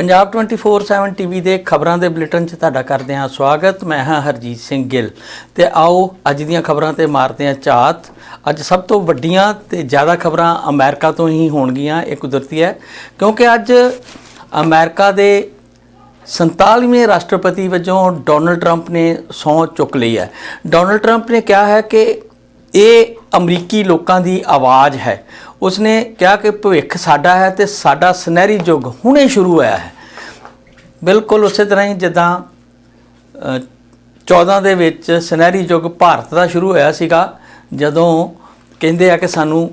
Punjab 24/7 TV ਦੇ ਖਬਰਾਂ ਦੇ ਬੁਲੇਟਿਨ 'ਚ ਤੁਹਾਡਾ ਕਰਦੇ ਹਾਂ ਸਵਾਗਤ। ਮੈਂ ਹਾਂ ਹਰਜੀਤ ਸਿੰਘ ਗਿੱਲ। ਤੇ ਆਓ ਅੱਜ ਦੀਆਂ ਖਬਰਾਂ ਤੇ ਮਾਰਦੇ ਹਾਂ ਝਾਤ। ਅੱਜ ਸਭ ਤੋਂ ਵੱਡੀਆਂ ਤੇ ਜ਼ਿਆਦਾ ਖਬਰਾਂ ਅਮਰੀਕਾ ਤੋਂ ਹੀ ਹੋਣਗੀਆਂ ਇਹ ਕੁਦਰਤੀ ਹੈ। ਕਿਉਂਕਿ ਅੱਜ ਅਮਰੀਕਾ ਦੇ 47ਵੇਂ ਰਾਸ਼ਟਰਪਤੀ ਵਜੋਂ ਡੋਨਲਡ ਟਰੰਪ ਨੇ ਸਹੁੰ ਚੁੱਕ ਲਈ ਹੈ। ਡੋਨਲਡ ਟਰੰਪ ਨੇ ਕਿਹਾ ਹੈ ਕਿ ਇਹ ਅਮਰੀਕੀ ਲੋਕਾਂ ਦੀ ਆਵਾਜ਼ ਹੈ। ਉਸਨੇ ਕਿਹਾ ਕਿ ਭਵਿੱਖ ਸਾਡਾ ਹੈ ਤੇ ਸਾਡਾ ਸੁਨਹਿਰੀ ਯੁੱਗ ਹੁਣੇ ਸ਼ੁਰੂ ਹੋਇਆ ਹੈ। ਬਿਲਕੁਲ ਉਸੇ ਤਰ੍ਹਾਂ ਹੀ ਜਿੱਦਾਂ ਅ, 14 ਦੇ ਵਿੱਚ ਸੁਨਹਿਰੀ ਯੁੱਗ ਭਾਰਤ ਦਾ ਸ਼ੁਰੂ ਹੋਇਆ ਸੀਗਾ ਜਦੋਂ ਕਹਿੰਦੇ ਆ ਕਿ ਸਾਨੂੰ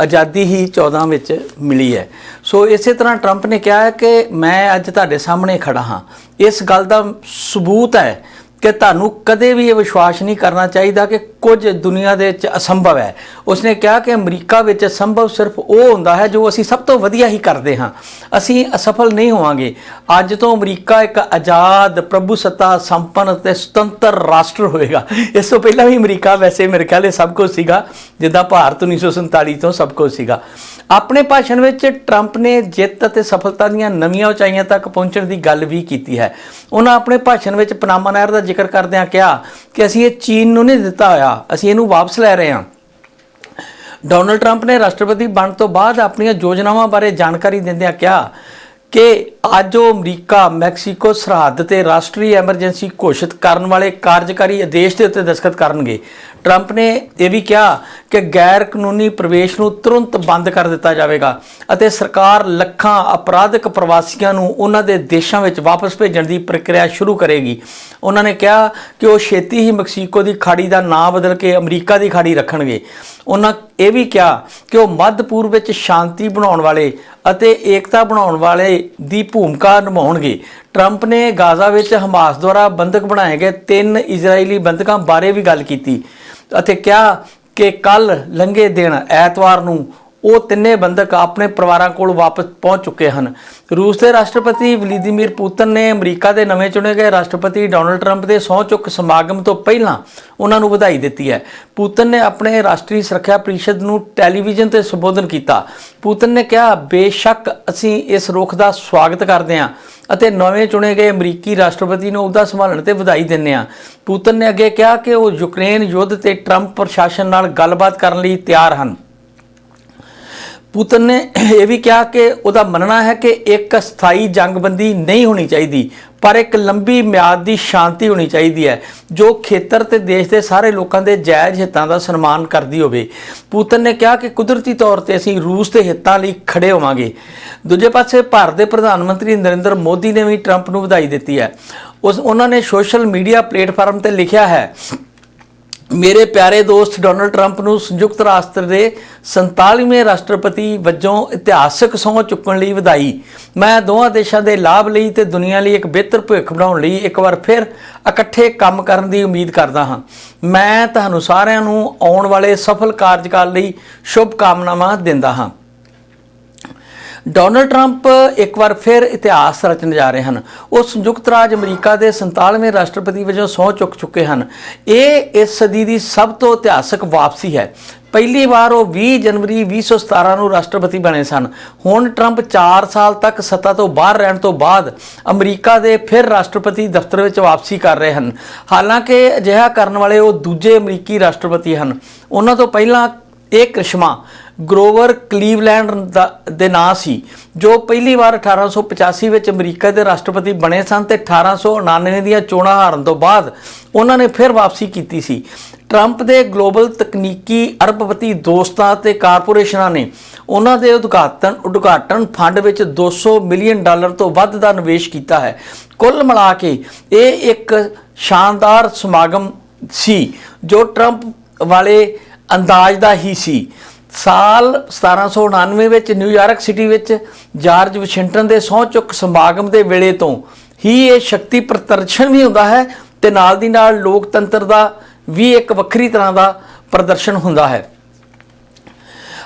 ਆਜ਼ਾਦੀ ਹੀ 14 ਵਿੱਚ ਮਿਲੀ ਹੈ। ਸੋ ਇਸੇ ਤਰ੍ਹਾਂ ਟਰੰਪ ਨੇ ਕਿਹਾ ਹੈ ਕਿ ਮੈਂ ਅੱਜ ਤੁਹਾਡੇ ਸਾਹਮਣੇ ਖੜਾ ਹਾਂ। ਇਸ ਗੱਲ ਦਾ ਸਬੂਤ ਹੈ ਕਿ ਤੁਹਾਨੂੰ ਕਦੇ ਵੀ ਇਹ ਵਿਸ਼ਵਾਸ ਨਹੀਂ ਕਰਨਾ ਚਾਹੀਦਾ ਕਿ ਕੁਝ ਦੁਨੀਆ ਦੇ ਵਿੱਚ ਅਸੰਭਵ ਹੈ। ਉਸਨੇ ਕਿਹਾ ਕਿ ਅਮਰੀਕਾ ਵਿੱਚ ਸੰਭਵ ਸਿਰਫ ਉਹ ਹੁੰਦਾ ਹੈ ਜੋ ਅਸੀਂ ਸਭ ਤੋਂ ਵਧੀਆ ਹੀ ਕਰਦੇ ਹਾਂ। ਅਸੀਂ ਅਸਫਲ ਨਹੀਂ ਹੋਵਾਂਗੇ। ਅੱਜ ਤੋਂ ਅਮਰੀਕਾ ਇੱਕ ਆਜ਼ਾਦ, ਪ੍ਰਭੂਸੱਤਾ, ਸੰਪੰਨ ਅਤੇ ਸੁਤੰਤਰ ਰਾਸ਼ਟਰ ਹੋਏਗਾ। ਇਸ ਤੋਂ ਪਹਿਲਾਂ ਵੀ ਅਮਰੀਕਾ ਵੈਸੇ ਮੇਰੇ ਖਿਆਲ ਸਭ ਕੁਝ ਸੀਗਾ, ਜਿੱਦਾਂ ਭਾਰਤ 1947 ਤੋਂ ਸਭ ਕੁਝ ਸੀਗਾ। ਆਪਣੇ ਭਾਸ਼ਣ ਵਿੱਚ ਟਰੰਪ ਨੇ ਜਿੱਤ ਅਤੇ ਸਫਲਤਾ ਦੀਆਂ ਨਵੀਆਂ ਉਚਾਈਆਂ ਤੱਕ ਪਹੁੰਚਣ ਦੀ ਗੱਲ ਵੀ ਕੀਤੀ ਹੈ। ਉਹਨਾਂ ਆਪਣੇ ਭਾਸ਼ਣ ਵਿੱਚ ਪਨਾਮਾ ਨਹਿਰ ਦਾ ਜ਼ਿਕਰ ਕਰਦਿਆਂ ਕਿਹਾ ਕਿ ਅਸੀਂ ਇਹ ਚੀਨ ਨੂੰ ਨਹੀਂ ਦਿੱਤਾ ਹੋਇਆ, ਅਸੀਂ ਇਹਨੂੰ ਵਾਪਸ ਲੈ ਰਹੇ ਹਾਂ। ਡੋਨਲਡ ਟਰੰਪ ਨੇ ਰਾਸ਼ਟਰਪਤੀ ਬਣਨ ਤੋਂ ਬਾਅਦ ਆਪਣੀਆਂ ਯੋਜਨਾਵਾਂ ਬਾਰੇ ਜਾਣਕਾਰੀ ਦਿੰਦਿਆਂ ਕਿਹਾ ਕਿ ਅੱਜ ਉਹ ਅਮਰੀਕਾ, ਮੈਕਸੀਕੋ, ਸਰਹੱਦ ਤੇ ਰਾਸ਼ਟਰੀ ਐਮਰਜੈਂਸੀ ਘੋਸ਼ਿਤ ਕਰਨ ਵਾਲੇ ਕਾਰਜਕਾਰੀ ਆਦੇਸ਼ ਦੇ ਉੱਤੇ ਦਸਖਤ ਕਰਨਗੇ। ਟਰੰਪ ਨੇ ਇਹ ਵੀ ਕਿਹਾ ਕਿ ਗੈਰ ਕਾਨੂੰਨੀ ਪ੍ਰਵੇਸ਼ ਨੂੰ ਤੁਰੰਤ ਬੰਦ ਕਰ ਦਿੱਤਾ ਜਾਵੇਗਾ ਅਤੇ ਸਰਕਾਰ ਲੱਖਾਂ ਅਪਰਾਧਿਕ ਪ੍ਰਵਾਸੀਆਂ ਨੂੰ ਉਹਨਾਂ ਦੇ ਦੇਸ਼ਾਂ ਵਿੱਚ ਵਾਪਸ ਭੇਜਣ ਦੀ ਪ੍ਰਕਿਰਿਆ ਸ਼ੁਰੂ ਕਰੇਗੀ। ਉਹਨਾਂ ਨੇ ਕਿਹਾ ਕਿ ਉਹ ਛੇਤੀ ਹੀ ਮੈਕਸੀਕੋ ਦੀ ਖਾੜੀ ਦਾ ਨਾਂ ਬਦਲ ਕੇ ਅਮਰੀਕਾ ਦੀ ਖਾੜੀ ਰੱਖਣਗੇ। ਉਹਨਾਂ ਇਹ ਵੀ ਕਿਹਾ ਕਿ ਉਹ ਮੱਧ ਪੂਰਬ ਵਿੱਚ ਸ਼ਾਂਤੀ ਬਣਾਉਣ ਵਾਲੇ ਅਤੇ ਏਕਤਾ ਬਣਾਉਣ ਵਾਲੇ ਦੀ ਭੂਮਿਕਾ ਨਿਭਾਉਣਗੇ। ਟਰੰਪ ਨੇ ਗਾਜ਼ਾ ਵਿੱਚ ਹਮਾਸ ਦੁਆਰਾ ਬੰਦਕ ਬਣਾਏ ਗਏ ਤਿੰਨ ਇਜ਼ਰਾਈਲੀ ਬੰਦਕਾਂ ਬਾਰੇ ਵੀ ਗੱਲ ਕੀਤੀ ਅਤੇ ਕਿਹਾ ਕਿ ਕੱਲ ਲੰਘੇ ਦਿਨ ਐਤਵਾਰ ਨੂੰ ਉਹ ਤਿੰਨੇ ਬੰਦਕ ਆਪਣੇ ਪਰਿਵਾਰਾਂ ਕੋਲ ਵਾਪਸ ਪਹੁੰਚ ਚੁੱਕੇ ਹਨ। ਰੂਸ ਦੇ ਰਾਸ਼ਟਰਪਤੀ ਵਲਾਦੀਮੀਰ ਪੁਤਨ ਨੇ ਅਮਰੀਕਾ ਦੇ ਨਵੇਂ ਚੁਣੇ ਗਏ ਰਾਸ਼ਟਰਪਤੀ ਡੋਨਲਡ ਟਰੰਪ ਦੇ ਸਹੁੰ ਚੁੱਕ ਸਮਾਗਮ ਤੋਂ ਪਹਿਲਾਂ ਉਹਨਾਂ ਨੂੰ ਵਧਾਈ ਦਿੱਤੀ ਹੈ। ਪੁਤਨ ਨੇ ਆਪਣੇ ਰਾਸ਼ਟਰੀ ਸੁਰੱਖਿਆ ਪਰਿਸ਼ਦ ਨੂੰ ਟੈਲੀਵਿਜ਼ਨ ਤੇ ਸੰਬੋਧਨ ਕੀਤਾ। ਪੁਤਨ ਨੇ ਕਿਹਾ, ਬੇਸ਼ੱਕ ਅਸੀਂ ਇਸ ਰੁਖ ਦਾ ਸਵਾਗਤ ਕਰਦੇ ਹਾਂ ਅਤੇ ਨਵੇਂ ਚੁਣੇ ਗਏ ਅਮਰੀਕੀ ਰਾਸ਼ਟਰਪਤੀ ਨੂੰ ਉਹਦਾ ਸੰਭਾਲਣ ਤੇ ਵਧਾਈ ਦਿੰਦੇ ਹਾਂ। ਪੁਤਨ ਨੇ ਅੱਗੇ ਕਿਹਾ ਕਿ ਉਹ ਯੂਕਰੇਨ ਯੁੱਧ ਤੇ ਟਰੰਪ ਪ੍ਰਸ਼ਾਸਨ ਨਾਲ ਗੱਲਬਾਤ ਕਰਨ ਲਈ ਤਿਆਰ ਹਨ। ਪੁਤਨ ਨੇ ਇਹ ਵੀ ਕਿਹਾ ਕਿ ਉਹਦਾ ਮੰਨਣਾ ਹੈ ਕਿ ਇੱਕ ਸਥਾਈ ਜੰਗਬੰਦੀ ਨਹੀਂ ਹੋਣੀ ਚਾਹੀਦੀ, ਪਰ ਇੱਕ ਲੰਬੀ ਮਿਆਦ ਦੀ ਸ਼ਾਂਤੀ ਹੋਣੀ ਚਾਹੀਦੀ ਹੈ, ਜੋ ਖੇਤਰ ਤੇ ਦੇਸ਼ ਦੇ ਸਾਰੇ ਲੋਕਾਂ ਦੇ ਜਾਇਜ਼ ਹਿੱਤਾਂ ਦਾ ਸਨਮਾਨ ਕਰਦੀ ਹੋਵੇ। ਪੂਤਨ ਨੇ ਕਿਹਾ ਕਿ ਕੁਦਰਤੀ ਤੌਰ ਤੇ ਅਸੀਂ ਰੂਸ ਦੇ ਹਿੱਤਾਂ ਲਈ ਖੜੇ ਹੋਵਾਂਗੇ। ਦੂਜੇ ਪਾਸੇ ਭਾਰਤ ਦੇ ਪ੍ਰਧਾਨ ਮੰਤਰੀ ਨਰਿੰਦਰ ਮੋਦੀ ਨੇ ਵੀ ਟਰੰਪ ਨੂੰ ਵਧਾਈ ਦਿੱਤੀ ਹੈ। ਉਸ, ਉਹਨਾਂ ਨੇ ਸੋਸ਼ਲ ਮੀਡੀਆ ਪਲੇਟਫਾਰਮ ਤੇ ਲਿਖਿਆ ਹੈ ਮੇਰੇ ਪਿਆਰੇ ਦੋਸਤ ਡੋਨਲਡ ਟਰੰਪ ਨੂੰ ਸੰਯੁਕਤ ਰਾਸ਼ਟਰ ਦੇ 47ਵੇਂ ਰਾਸ਼ਟਰਪਤੀ ਵਜੋਂ ਇਤਿਹਾਸਕ ਸਹੁੰ ਚੁੱਕਣ ਲਈ ਵਧਾਈ। ਮੈਂ ਦੋਹਾਂ ਦੇਸ਼ਾਂ ਦੇ ਲਾਭ ਲਈ ਤੇ ਦੁਨੀਆ ਲਈ ਇੱਕ ਬਿਹਤਰ ਭਵਿੱਖ ਬਣਾਉਣ ਲਈ ਇੱਕ ਵਾਰ ਫਿਰ ਇਕੱਠੇ ਕੰਮ ਕਰਨ ਦੀ ਉਮੀਦ ਕਰਦਾ ਹਾਂ। ਮੈਂ ਤੁਹਾਨੂੰ ਸਾਰਿਆਂ ਨੂੰ ਆਉਣ ਵਾਲੇ ਸਫਲ ਕਾਰਜਕਾਲ ਲਈ ਸ਼ੁਭ ਕਾਮਨਾਵਾਂ ਦਿੰਦਾ ਹਾਂ। ਡੋਨਲਡ ਟਰੰਪ ਇੱਕ ਵਾਰ ਫਿਰ ਇਤਿਹਾਸ ਰਚਣ ਜਾ ਰਹੇ ਹਨ। ਉਹ ਸੰਯੁਕਤ ਰਾਜ ਅਮਰੀਕਾ ਦੇ 47ਵੇਂ ਰਾਸ਼ਟਰਪਤੀ ਵਜੋਂ ਸਹੁੰ ਚੁੱਕ ਚੁੱਕੇ ਹਨ। ਇਹ ਇਸ ਸਦੀ ਦੀ ਸਭ ਤੋਂ ਇਤਿਹਾਸਕ ਵਾਪਸੀ ਹੈ। ਪਹਿਲੀ ਵਾਰ ਉਹ 20 ਜਨਵਰੀ 2017 ਨੂੰ ਰਾਸ਼ਟਰਪਤੀ ਬਣੇ ਸਨ। ਹੁਣ ਟਰੰਪ 4 ਸਾਲ ਤੱਕ ਸੱਤਾ ਤੋਂ ਬਾਹਰ ਰਹਿਣ ਤੋਂ ਬਾਅਦ ਅਮਰੀਕਾ ਦੇ ਫਿਰ ਰਾਸ਼ਟਰਪਤੀ ਦਫ਼ਤਰ ਵਿੱਚ ਵਾਪਸੀ ਕਰ ਰਹੇ ਹਨ। ਹਾਲਾਂਕਿ ਅਜਿਹਾ ਕਰਨ ਵਾਲੇ ਉਹ ਦੂਜੇ ਅਮਰੀਕੀ ਰਾਸ਼ਟਰਪਤੀ ਹਨ। ਉਹਨਾਂ ਤੋਂ ਪਹਿਲਾਂ ਇਹ ਕ੍ਰਿਸ਼ਮਾ ਗਰੋਵਰ ਕਲੀਵਲੈਂਡ ਦਾ- ਦੇ ਨਾਂ ਸੀ, ਜੋ ਪਹਿਲੀ ਵਾਰ 1885 ਵਿੱਚ ਅਮਰੀਕਾ ਦੇ ਰਾਸ਼ਟਰਪਤੀ ਬਣੇ ਸਨ ਤੇ 1899 ਦੀਆਂ ਚੋਣਾਂ ਹਾਰਨ ਤੋਂ ਬਾਅਦ ਉਹਨਾਂ ਨੇ ਫਿਰ ਵਾਪਸੀ ਕੀਤੀ ਸੀ। ਟਰੰਪ ਦੇ ਗਲੋਬਲ ਤਕਨੀਕੀ ਅਰਬਪਤੀ ਦੋਸਤਾਂ ਤੇ ਕਾਰਪੋਰੇਸ਼ਨਾਂ ਨੇ ਉਹਨਾਂ ਦੇ ਉਦਘਾਟਨ ਉਦਘਾਟਨ ਫੰਡ ਵਿੱਚ 200 ਮਿਲੀਅਨ ਡਾਲਰ ਤੋਂ ਵੱਧ ਦਾ ਨਿਵੇਸ਼ ਕੀਤਾ ਹੈ। ਕੁੱਲ ਮਿਲਾ ਕੇ ਇਹ ਇੱਕ ਸ਼ਾਨਦਾਰ ਸਮਾਗਮ ਸੀ, ਜੋ ਟਰੰਪ ਵਾਲੇ ਅੰਦਾਜ਼ ਦਾ ਹੀ ਸੀ। ਸਾਲ 1799 ਵਿੱਚ ਨਿਊਯਾਰਕ ਸਿਟੀ ਵਿੱਚ ਜਾਰਜ ਵਾਸ਼ਿੰਗਟਨ ਦੇ ਸਹੁੰ ਚੁੱਕ ਸਮਾਗਮ ਦੇ ਵੇਲੇ ਤੋਂ ਹੀ ਇਹ ਸ਼ਕਤੀ ਪ੍ਰਦਰਸ਼ਨ ਵੀ ਹੁੰਦਾ ਹੈ ਤੇ ਨਾਲ ਦੀ ਨਾਲ ਲੋਕਤੰਤਰ ਦਾ ਵੀ ਇੱਕ ਵੱਖਰੀ ਤਰ੍ਹਾਂ ਦਾ ਪ੍ਰਦਰਸ਼ਨ ਹੁੰਦਾ ਹੈ।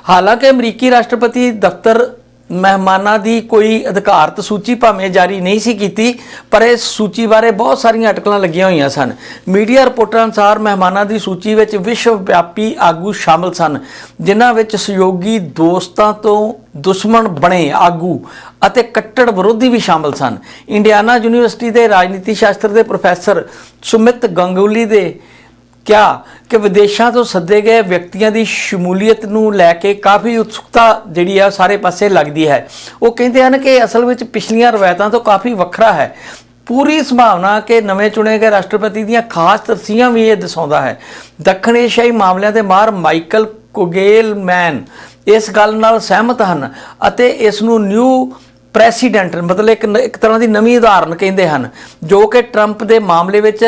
ਹਾਲਾਂਕਿ ਅਮਰੀਕੀ ਰਾਸ਼ਟਰਪਤੀ ਦਫ਼ਤਰ ਮਹਿਮਾਨਾਂ ਦੀ ਕੋਈ ਅਧਿਕਾਰਤ ਸੂਚੀ ਭਾਵੇਂ ਜਾਰੀ ਨਹੀਂ ਸੀ ਕੀਤੀ, ਪਰ ਇਸ ਸੂਚੀ ਬਾਰੇ ਬਹੁਤ ਸਾਰੀਆਂ ਅਟਕਲਾਂ ਲੱਗੀਆਂ ਹੋਈਆਂ ਸਨ। ਮੀਡੀਆ ਰਿਪੋਰਟਾਂ ਅਨੁਸਾਰ ਮਹਿਮਾਨਾਂ ਦੀ ਸੂਚੀ ਵਿੱਚ ਵਿਸ਼ਵ ਵਿਆਪੀ ਆਗੂ ਸ਼ਾਮਲ ਸਨ, ਜਿਨ੍ਹਾਂ ਵਿੱਚ ਸਹਿਯੋਗੀ ਦੋਸਤਾਂ ਤੋਂ ਦੁਸ਼ਮਣ ਬਣੇ ਆਗੂ ਅਤੇ ਕੱਟੜ ਵਿਰੋਧੀ ਵੀ ਸ਼ਾਮਲ ਸਨ। ਇੰਡੀਆਨਾ ਯੂਨੀਵਰਸਿਟੀ ਦੇ ਰਾਜਨੀਤੀ ਸ਼ਾਸਤਰ ਦੇ ਪ੍ਰੋਫੈਸਰ ਸੁਮਿਤ ਗੰਗੂਲੀ ਦੇ ਕਿਹਾ ਕਿ ਵਿਦੇਸ਼ਾਂ ਤੋਂ ਸੱਦੇ ਗਏ ਵਿਅਕਤੀਆਂ ਦੀ ਸ਼ਮੂਲੀਅਤ ਨੂੰ ਲੈ ਕੇ ਕਾਫੀ ਉਤਸੁਕਤਾ ਜਿਹੜੀ ਆ ਸਾਰੇ ਪਾਸੇ ਲੱਗਦੀ ਹੈ। ਉਹ ਕਹਿੰਦੇ ਹਨ ਕਿ ਅਸਲ ਵਿੱਚ ਪਿਛਲੀਆਂ ਰਵਾਇਤਾਂ ਤੋਂ ਕਾਫੀ ਵੱਖਰਾ ਹੈ। ਪੂਰੀ ਸੰਭਾਵਨਾ ਕਿ ਨਵੇਂ ਚੁਣੇ ਗਏ ਰਾਸ਼ਟਰਪਤੀ ਦੀਆਂ ਖਾਸ ਤਰਸੀਆਂ ਵੀ ਇਹ ਦਰਸਾਉਂਦਾ ਹੈ। ਦੱਖਣ ਏਸ਼ੀਆਈ ਮਾਮਲਿਆਂ ਦੇ ਮਾਹਰ ਮਾਈਕਲ ਕੋਗੇਲਮੈਨ ਇਸ ਗੱਲ ਨਾਲ ਸਹਿਮਤ ਹਨ ਅਤੇ ਇਸ ਨੂੰ ਨਿਊ ਪ੍ਰੈਸੀਡੈਂਟ ਮਤਲਬ ਇੱਕ ਇੱਕ ਤਰ੍ਹਾਂ ਦੀ ਨਵੀਂ ਉਦਾਹਰਨ ਕਹਿੰਦੇ ਹਨ, ਜੋ ਕਿ ਟਰੰਪ ਦੇ ਮਾਮਲੇ ਵਿੱਚ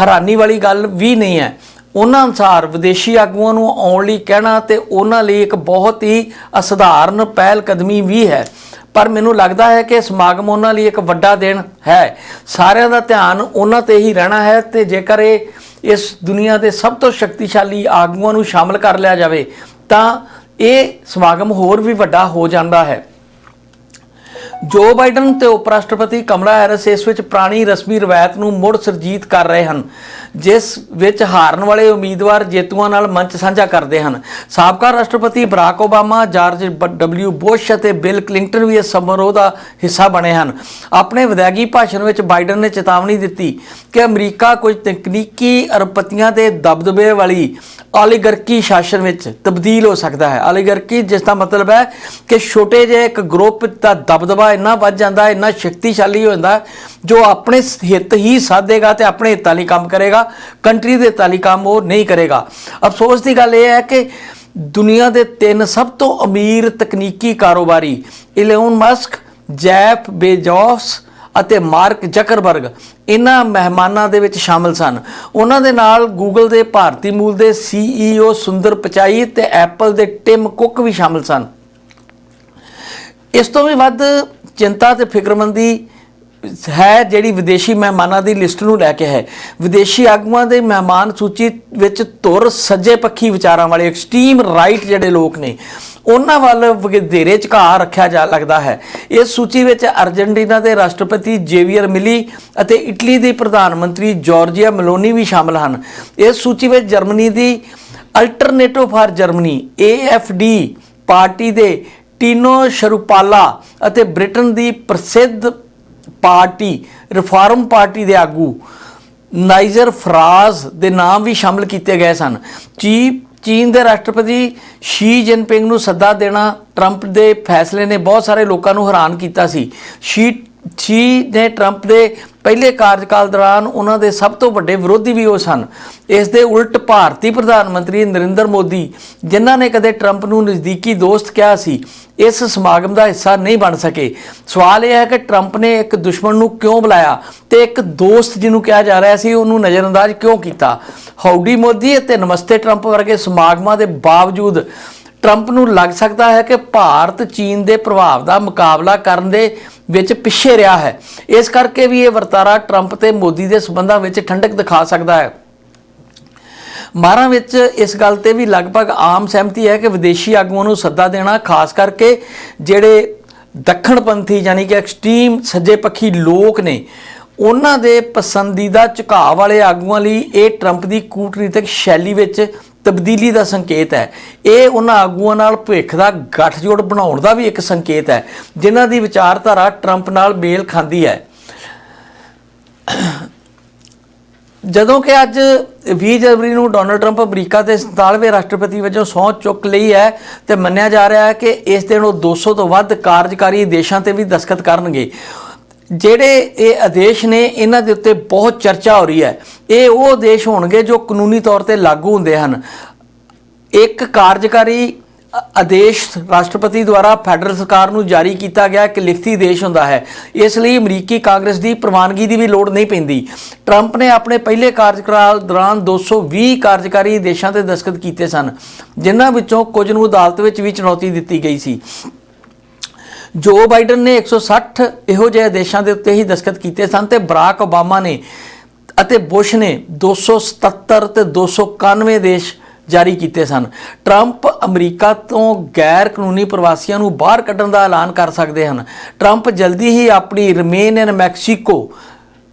ਹੈਰਾਨੀ ਵਾਲੀ ਗੱਲ ਵੀ ਨਹੀਂ ਹੈ। ਉਹਨਾਂ ਅਨੁਸਾਰ ਵਿਦੇਸ਼ੀ ਆਗੂਆਂ ਨੂੰ ਆਉਣ ਲਈ ਕਹਿਣਾ ਤੇ ਉਹਨਾਂ ਲਈ ਇੱਕ ਬਹੁਤ ਹੀ ਅਸਧਾਰਨ ਪਹਿਲ ਕਦਮੀ ਵੀ ਹੈ। ਪਰ ਮੈਨੂੰ ਲੱਗਦਾ ਹੈ ਕਿ ਸਮਾਗਮ ਉਹਨਾਂ ਲਈ ਇੱਕ ਵੱਡਾ ਦਿਨ ਹੈ। ਸਾਰਿਆਂ ਦਾ ਧਿਆਨ ਉਹਨਾਂ ਤੇ ਹੀ ਰਹਿਣਾ ਹੈ ਤੇ ਜੇਕਰ ਇਹ ਇਸ ਦੁਨੀਆ ਦੇ ਸਭ ਤੋਂ ਸ਼ਕਤੀਸ਼ਾਲੀ ਆਗੂਆਂ ਨੂੰ ਸ਼ਾਮਲ ਕਰ ਲਿਆ ਜਾਵੇ, ਤਾਂ ਇਹ ਸਮਾਗਮ ਹੋਰ ਵੀ ਵੱਡਾ ਹੋ ਜਾਂਦਾ ਹੈ। ਜੋ ਬਾਈਡਨ ਤੇ ਉਪ ਰਾਸ਼ਟਰਪਤੀ ਕਮਲਾ ਹੈਰਿਸ ਇਸ ਵਿੱਚ ਪੁਰਾਣੀ ਰਸਮੀ ਰਵਾਇਤ ਨੂੰ ਮੁੜ ਸਰਜੀਤ ਕਰ ਰਹੇ ਹਨ, ਜਿਸ ਵਿੱਚ ਹਾਰਨ ਵਾਲੇ ਉਮੀਦਵਾਰ ਜੇਤੂਆਂ ਨਾਲ ਮੰਚ ਸਾਂਝਾ ਕਰਦੇ ਹਨ। ਸਾਬਕਾ ਰਾਸ਼ਟਰਪਤੀ ਬਰਾਕ ਓਬਾਮਾ, ਜਾਰਜ ਬ- ਡਬਲਿਊ ਬੁਸ਼ ਅਤੇ ਬਿਲ ਕਲਿੰਟਨ ਵੀ ਇਸ ਸਮਾਰੋਹ ਦਾ ਹਿੱਸਾ ਬਣੇ ਹਨ। ਆਪਣੇ ਵਿਦਾਇਗੀ ਭਾਸ਼ਣ ਵਿੱਚ ਬਾਈਡਨ ਨੇ ਚੇਤਾਵਨੀ ਦਿੱਤੀ ਕਿ ਅਮਰੀਕਾ ਕੁਝ ਤਕਨੀਕੀ ਅਰਬਪਤੀਆਂ ਦੇ ਦਬਦਬੇ ਵਾਲੀ oligarchy ਸ਼ਾਸਨ ਵਿੱਚ ਤਬਦੀਲ ਹੋ ਸਕਦਾ ਹੈ। oligarchy ਜਿਸ ਦਾ ਮਤਲਬ ਹੈ ਕਿ ਛੋਟੇ ਜਿਹੇ ਇੱਕ ਗਰੁੱਪ ਦਾ ਦਬਦਬਾ ਇੰਨਾ ਵੱਧ ਜਾਂਦਾ, ਇੰਨਾ ਸ਼ਕਤੀਸ਼ਾਲੀ ਹੋ ਜਾਂਦਾ, ਜੋ ਆਪਣੇ ਹਿੱਤ ਹੀ ਸਾਧੇਗਾ ਤੇ ਆਪਣੇ ਹਿੱਤਾਂ ਲਈ ਕੰਮ ਕਰੇਗਾ, ਕੰਟਰੀ ਦੇ ਹਿੱਤਾਂ ਲਈ ਕੰਮ ਉਹ ਨਹੀਂ ਕਰੇਗਾ। ਅਫਸੋਸ ਦੀ ਗੱਲ ਇਹ ਹੈ ਕਿ ਦੁਨੀਆ ਦੇ ਤਿੰਨ ਸਭ ਤੋਂ ਅਮੀਰ ਤਕਨੀਕੀ ਕਾਰੋਬਾਰੀ ਇਲੋਨ ਮਸਕ ਜੈਫ ਬੇਜੋਸ ਅਤੇ ਮਾਰਕ ਜ਼ਕਰਬਰਗ ਇਹਨਾਂ ਮਹਿਮਾਨਾਂ ਦੇ ਵਿੱਚ ਸ਼ਾਮਲ ਸਨ। ਉਹਨਾਂ ਦੇ ਨਾਲ ਗੂਗਲ ਦੇ ਭਾਰਤੀ ਮੂਲ ਦੇ ਸੀਈਓ ਸੁੰਦਰ ਪਚਾਈ ਤੇ ਐਪਲ ਦੇ ਟਿਮ ਕੁੱਕ ਵੀ ਸ਼ਾਮਲ ਸਨ। ਇਸ ਤੋਂ ਵੀ ਵੱਧ ਚਿੰਤਾ ਤੇ ਫਿਕਰਮੰਦੀ ਹੈ ਜਿਹੜੀ ਵਿਦੇਸ਼ੀ ਮਹਿਮਾਨਾਂ ਦੀ ਲਿਸਟ ਨੂੰ ਲੈ ਕੇ ਹੈ। ਵਿਦੇਸ਼ੀ ਆਗੂਆਂ ਦੇ ਮਹਿਮਾਨ ਸੂਚੀ ਵਿੱਚ ਤੁਰ ਸੱਜੇ ਪੱਖੀ ਵਿਚਾਰਾਂ ਵਾਲੇ ਐਕਸਟ੍ਰੀਮ ਰਾਈਟ ਜਿਹੜੇ ਲੋਕ ਨੇ, ਉਹਨਾਂ ਵੱਲ ਵਧੇਰੇ ਝੁਕਾਅ ਰੱਖਿਆ ਜਾ ਲੱਗਦਾ ਹੈ। ਇਸ ਸੂਚੀ ਵਿੱਚ ਅਰਜਨਟੀਨਾ ਦੇ ਰਾਸ਼ਟਰਪਤੀ ਜੇਵੀਅਰ ਮਿਲੀ ਅਤੇ ਇਟਲੀ ਦੇ ਪ੍ਰਧਾਨ ਮੰਤਰੀ ਜਾਰਜੀਆ ਮਲੋਨੀ ਵੀ ਸ਼ਾਮਲ ਹਨ। ਇਸ ਸੂਚੀ ਵਿੱਚ Germany the alternative for Germany AFD party ਦੇ ਟੀਨੋ ਸ਼ਰੂਪਾਲਾ ਅਤੇ ਬ੍ਰਿਟਨ ਦੀ ਪ੍ਰਸਿੱਧ ਪਾਰਟੀ, ਰਿਫਾਰਮ ਪਾਰਟੀ ਦੇ ਆਗੂ ਨਾਈਜਰ ਫਰਾਜ਼ ਦੇ ਨਾਮ ਵੀ ਸ਼ਾਮਲ ਕੀਤੇ ਗਏ ਸਨ। ਚੀ ਚੀਨ ਦੇ ਰਾਸ਼ਟਰਪਤੀ ਸ਼ੀ ਜਿਨਪਿੰਗ ਨੂੰ ਸੱਦਾ ਦੇਣਾ ਟਰੰਪ ਦੇ ਫੈਸਲੇ ਨੇ ਬਹੁਤ ਸਾਰੇ ਲੋਕਾਂ ਨੂੰ ਹੈਰਾਨ ਕੀਤਾ ਸੀ। ਸ਼ੀ ਸ਼ੀ ਨੇ ਟਰੰਪ ਦੇ ਪਹਿਲੇ ਕਾਰਜਕਾਲ ਦੌਰਾਨ ਉਹਨਾਂ ਦੇ ਸਭ ਤੋਂ ਵੱਡੇ ਵਿਰੋਧੀ ਵੀ ਉਹ ਸਨ। ਇਸ ਦੇ ਉਲਟ ਭਾਰਤੀ ਪ੍ਰਧਾਨ ਮੰਤਰੀ ਨਰਿੰਦਰ ਮੋਦੀ, ਜਿਨ੍ਹਾਂ ਨੇ ਕਦੇ ਟਰੰਪ ਨੂੰ ਨਜ਼ਦੀਕੀ ਦੋਸਤ ਕਿਹਾ ਸੀ, ਇਸ ਸਮਾਗਮ ਦਾ ਹਿੱਸਾ ਨਹੀਂ ਬਣ ਸਕੇ। ਸਵਾਲ ਇਹ ਹੈ ਕਿ ਟਰੰਪ ਨੇ ਇੱਕ ਦੁਸ਼ਮਣ ਨੂੰ ਕਿਉਂ ਬੁਲਾਇਆ ਤੇ ਇੱਕ ਦੋਸਤ ਜਿਹਨੂੰ ਕਿਹਾ ਜਾ ਰਿਹਾ ਸੀ, ਉਹਨੂੰ ਨਜ਼ਰਅੰਦਾਜ਼ ਕਿਉਂ ਕੀਤਾ? ਹਾਊਡੀ ਮੋਦੀ ਅਤੇ ਨਮਸਤੇ ਟਰੰਪ ਵਰਗੇ ਸਮਾਗਮਾਂ ਦੇ ਬਾਵਜੂਦ ਟਰੰਪ ਨੂੰ ਲੱਗ ਸਕਦਾ ਹੈ ਕਿ ਭਾਰਤ ਚੀਨ ਦੇ ਪ੍ਰਭਾਵ ਦਾ ਮੁਕਾਬਲਾ ਕਰਨ ਦੇ ਵਿੱਚ ਪਿੱਛੇ ਰਿਹਾ ਹੈ। ਇਸ ਕਰਕੇ ਵੀ ਇਹ ਵਰਤਾਰਾ ਟਰੰਪ ਤੇ ਮੋਦੀ ਦੇ ਸਬੰਧਾਂ ਵਿੱਚ ਠੰਡਕ ਦਿਖਾ ਸਕਦਾ ਹੈ। ਮਾਰਾਂ ਵਿੱਚ ਇਸ ਗੱਲ ਤੇ ਵੀ ਲਗਭਗ ਆਮ ਸਹਿਮਤੀ ਹੈ ਕਿ ਵਿਦੇਸ਼ੀ ਆਗੂਆਂ ਨੂੰ ਸੱਦਾ ਦੇਣਾ, ਖਾਸ ਕਰਕੇ ਜਿਹੜੇ ਦੱਖਣਪੰਥੀ ਯਾਨੀ ਕਿ ਐਕਸਟ੍ਰੀਮ ਸੱਜੇ ਪੱਖੀ ਲੋਕ ਨੇ, ਉਹਨਾਂ ਦੇ ਪਸੰਦੀਦਾ ਝੁਕਾਅ ਵਾਲੇ ਆਗੂਆਂ ਲਈ ਇਹ ਟਰੰਪ ਦੀ ਕੂਟਨੀਤਿਕ ਸ਼ੈਲੀ ਵਿੱਚ ਤਬਦੀਲੀ ਦਾ ਸੰਕੇਤ ਹੈ। ਇਹ ਉਹਨਾਂ ਆਗੂਆਂ ਨਾਲ ਭਵਿੱਖ ਦਾ ਗੱਠਜੋੜ ਬਣਾਉਣ ਦਾ ਵੀ ਇੱਕ ਸੰਕੇਤ ਹੈ, ਜਿਨ੍ਹਾਂ ਦੀ ਵਿਚਾਰਧਾਰਾ ਟਰੰਪ ਨਾਲ ਮੇਲ ਖਾਂਦੀ ਹੈ। ਜਦੋਂ ਕਿ ਅੱਜ 20 ਜਨਵਰੀ ਨੂੰ ਡੋਨਲਡ ਟਰੰਪ ਅਮਰੀਕਾ ਦੇ 47ਵੇਂ ਰਾਸ਼ਟਰਪਤੀ ਵਜੋਂ ਸਹੁੰ ਚੁੱਕ ਲਈ ਹੈ ਤੇ ਮੰਨਿਆ ਜਾ ਰਿਹਾ ਹੈ ਕਿ ਇਸ ਦਿਨ ਉਹ 200 ਤੋਂ ਵੱਧ ਕਾਰਜਕਾਰੀ ਦੇਸ਼ਾਂ ਤੇ ਵੀ ਦਸਖਤ ਕਰਨਗੇ। ਜਿਹੜੇ ਇਹ ਆਦੇਸ਼ ਨੇ, ਇਹਨਾਂ ਦੇ ਉੱਤੇ ਬਹੁਤ ਚਰਚਾ ਹੋ ਰਹੀ ਹੈ। ਇਹ ਉਹ ਆਦੇਸ਼ ਹੋਣਗੇ ਜੋ ਕਾਨੂੰਨੀ ਤੌਰ ਤੇ ਲਾਗੂ ਹੁੰਦੇ ਹਨ। ਇੱਕ ਕਾਰਜਕਾਰੀ ਆਦੇਸ਼ ਰਾਸ਼ਟਰਪਤੀ ਦੁਆਰਾ ਫੈਡਰਲ ਸਰਕਾਰ ਨੂੰ ਜਾਰੀ ਕੀਤਾ ਗਿਆ ਇੱਕ ਲਿਖਤੀ ਆਦੇਸ਼ ਹੁੰਦਾ ਹੈ। ਇਸ ਲਈ ਅਮਰੀਕੀ ਕਾਂਗਰਸ ਦੀ ਪ੍ਰਵਾਨਗੀ ਦੀ ਵੀ ਲੋੜ ਨਹੀਂ ਪੈਂਦੀ। ਟਰੰਪ ਨੇ ਆਪਣੇ ਪਹਿਲੇ ਕਾਰਜਕਾਲ ਦੌਰਾਨ 220 ਕਾਰਜਕਾਰੀ ਆਦੇਸ਼ਾਂ ਤੇ ਦਸਤਖਤ ਕੀਤੇ ਸਨ, ਜਿਨ੍ਹਾਂ ਵਿੱਚੋਂ ਕੁਝ ਨੂੰ ਅਦਾਲਤ ਵਿੱਚ ਵੀ ਚੁਣੌਤੀ ਦਿੱਤੀ ਗਈ ਸੀ। ਜੋ ਬਾਈਡਨ ਨੇ 160 ਇਹੋ ਜਿਹੇ ਦੇਸ਼ਾਂ ਦੇ ਉੱਤੇ ਹੀ ਦਸਤਖਤ ਕੀਤੇ ਸਨ ਤੇ ਬਰਾਕ ਓਬਾਮਾ ਨੇ ਅਤੇ ਬੁਸ਼ ਨੇ 277 ਤੇ 291 ਦੇਸ਼ ਜਾਰੀ ਕੀਤੇ ਸਨ। ਟਰੰਪ ਅਮਰੀਕਾ ਤੋਂ ਗੈਰ ਕਾਨੂੰਨੀ ਪ੍ਰਵਾਸੀਆਂ ਨੂੰ ਬਾਹਰ ਕੱਢਣ ਦਾ ਐਲਾਨ ਕਰ ਸਕਦੇ ਹਨ। ਟਰੰਪ ਜਲਦੀ ਹੀ ਆਪਣੀ ਰਿਮੇਨ ਇਨ ਮੈਕਸੀਕੋ,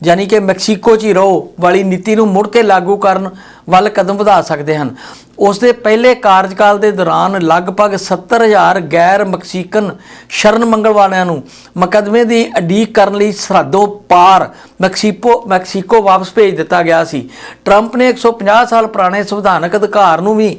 ਯਾਨੀ ਕਿ ਮੈਕਸੀਕੋ 'ਚ ਹੀ ਰਹੋ ਵਾਲੀ ਨੀਤੀ ਨੂੰ ਮੁੜ ਕੇ ਲਾਗੂ ਕਰਨ ਵੱਲ ਕਦਮ ਵਧਾ ਸਕਦੇ ਹਨ। ਉਸ ਦੇ ਪਹਿਲੇ ਕਾਰਜਕਾਲ ਦੇ ਦੌਰਾਨ ਲਗਭਗ 70000 ਗੈਰ ਮੈਕਸੀਕਨ ਸ਼ਰਨ ਮੰਗਲ ਵਾਲਿਆਂ ਨੂੰ ਮੁਕੱਦਮੇ ਦੀ ਅਡੀਕ ਕਰਨ ਲਈ ਸਰਹੱਦੋਂ ਪਾਰ ਮੈਕਸੀਕੋ ਮੈਕਸੀਕੋ ਵਾਪਸ ਭੇਜ ਦਿੱਤਾ ਗਿਆ ਸੀ। ਟਰੰਪ ਨੇ 150 ਸਾਲ ਪੁਰਾਣੇ ਸੰਵਿਧਾਨਕ ਅਧਿਕਾਰ ਨੂੰ ਵੀ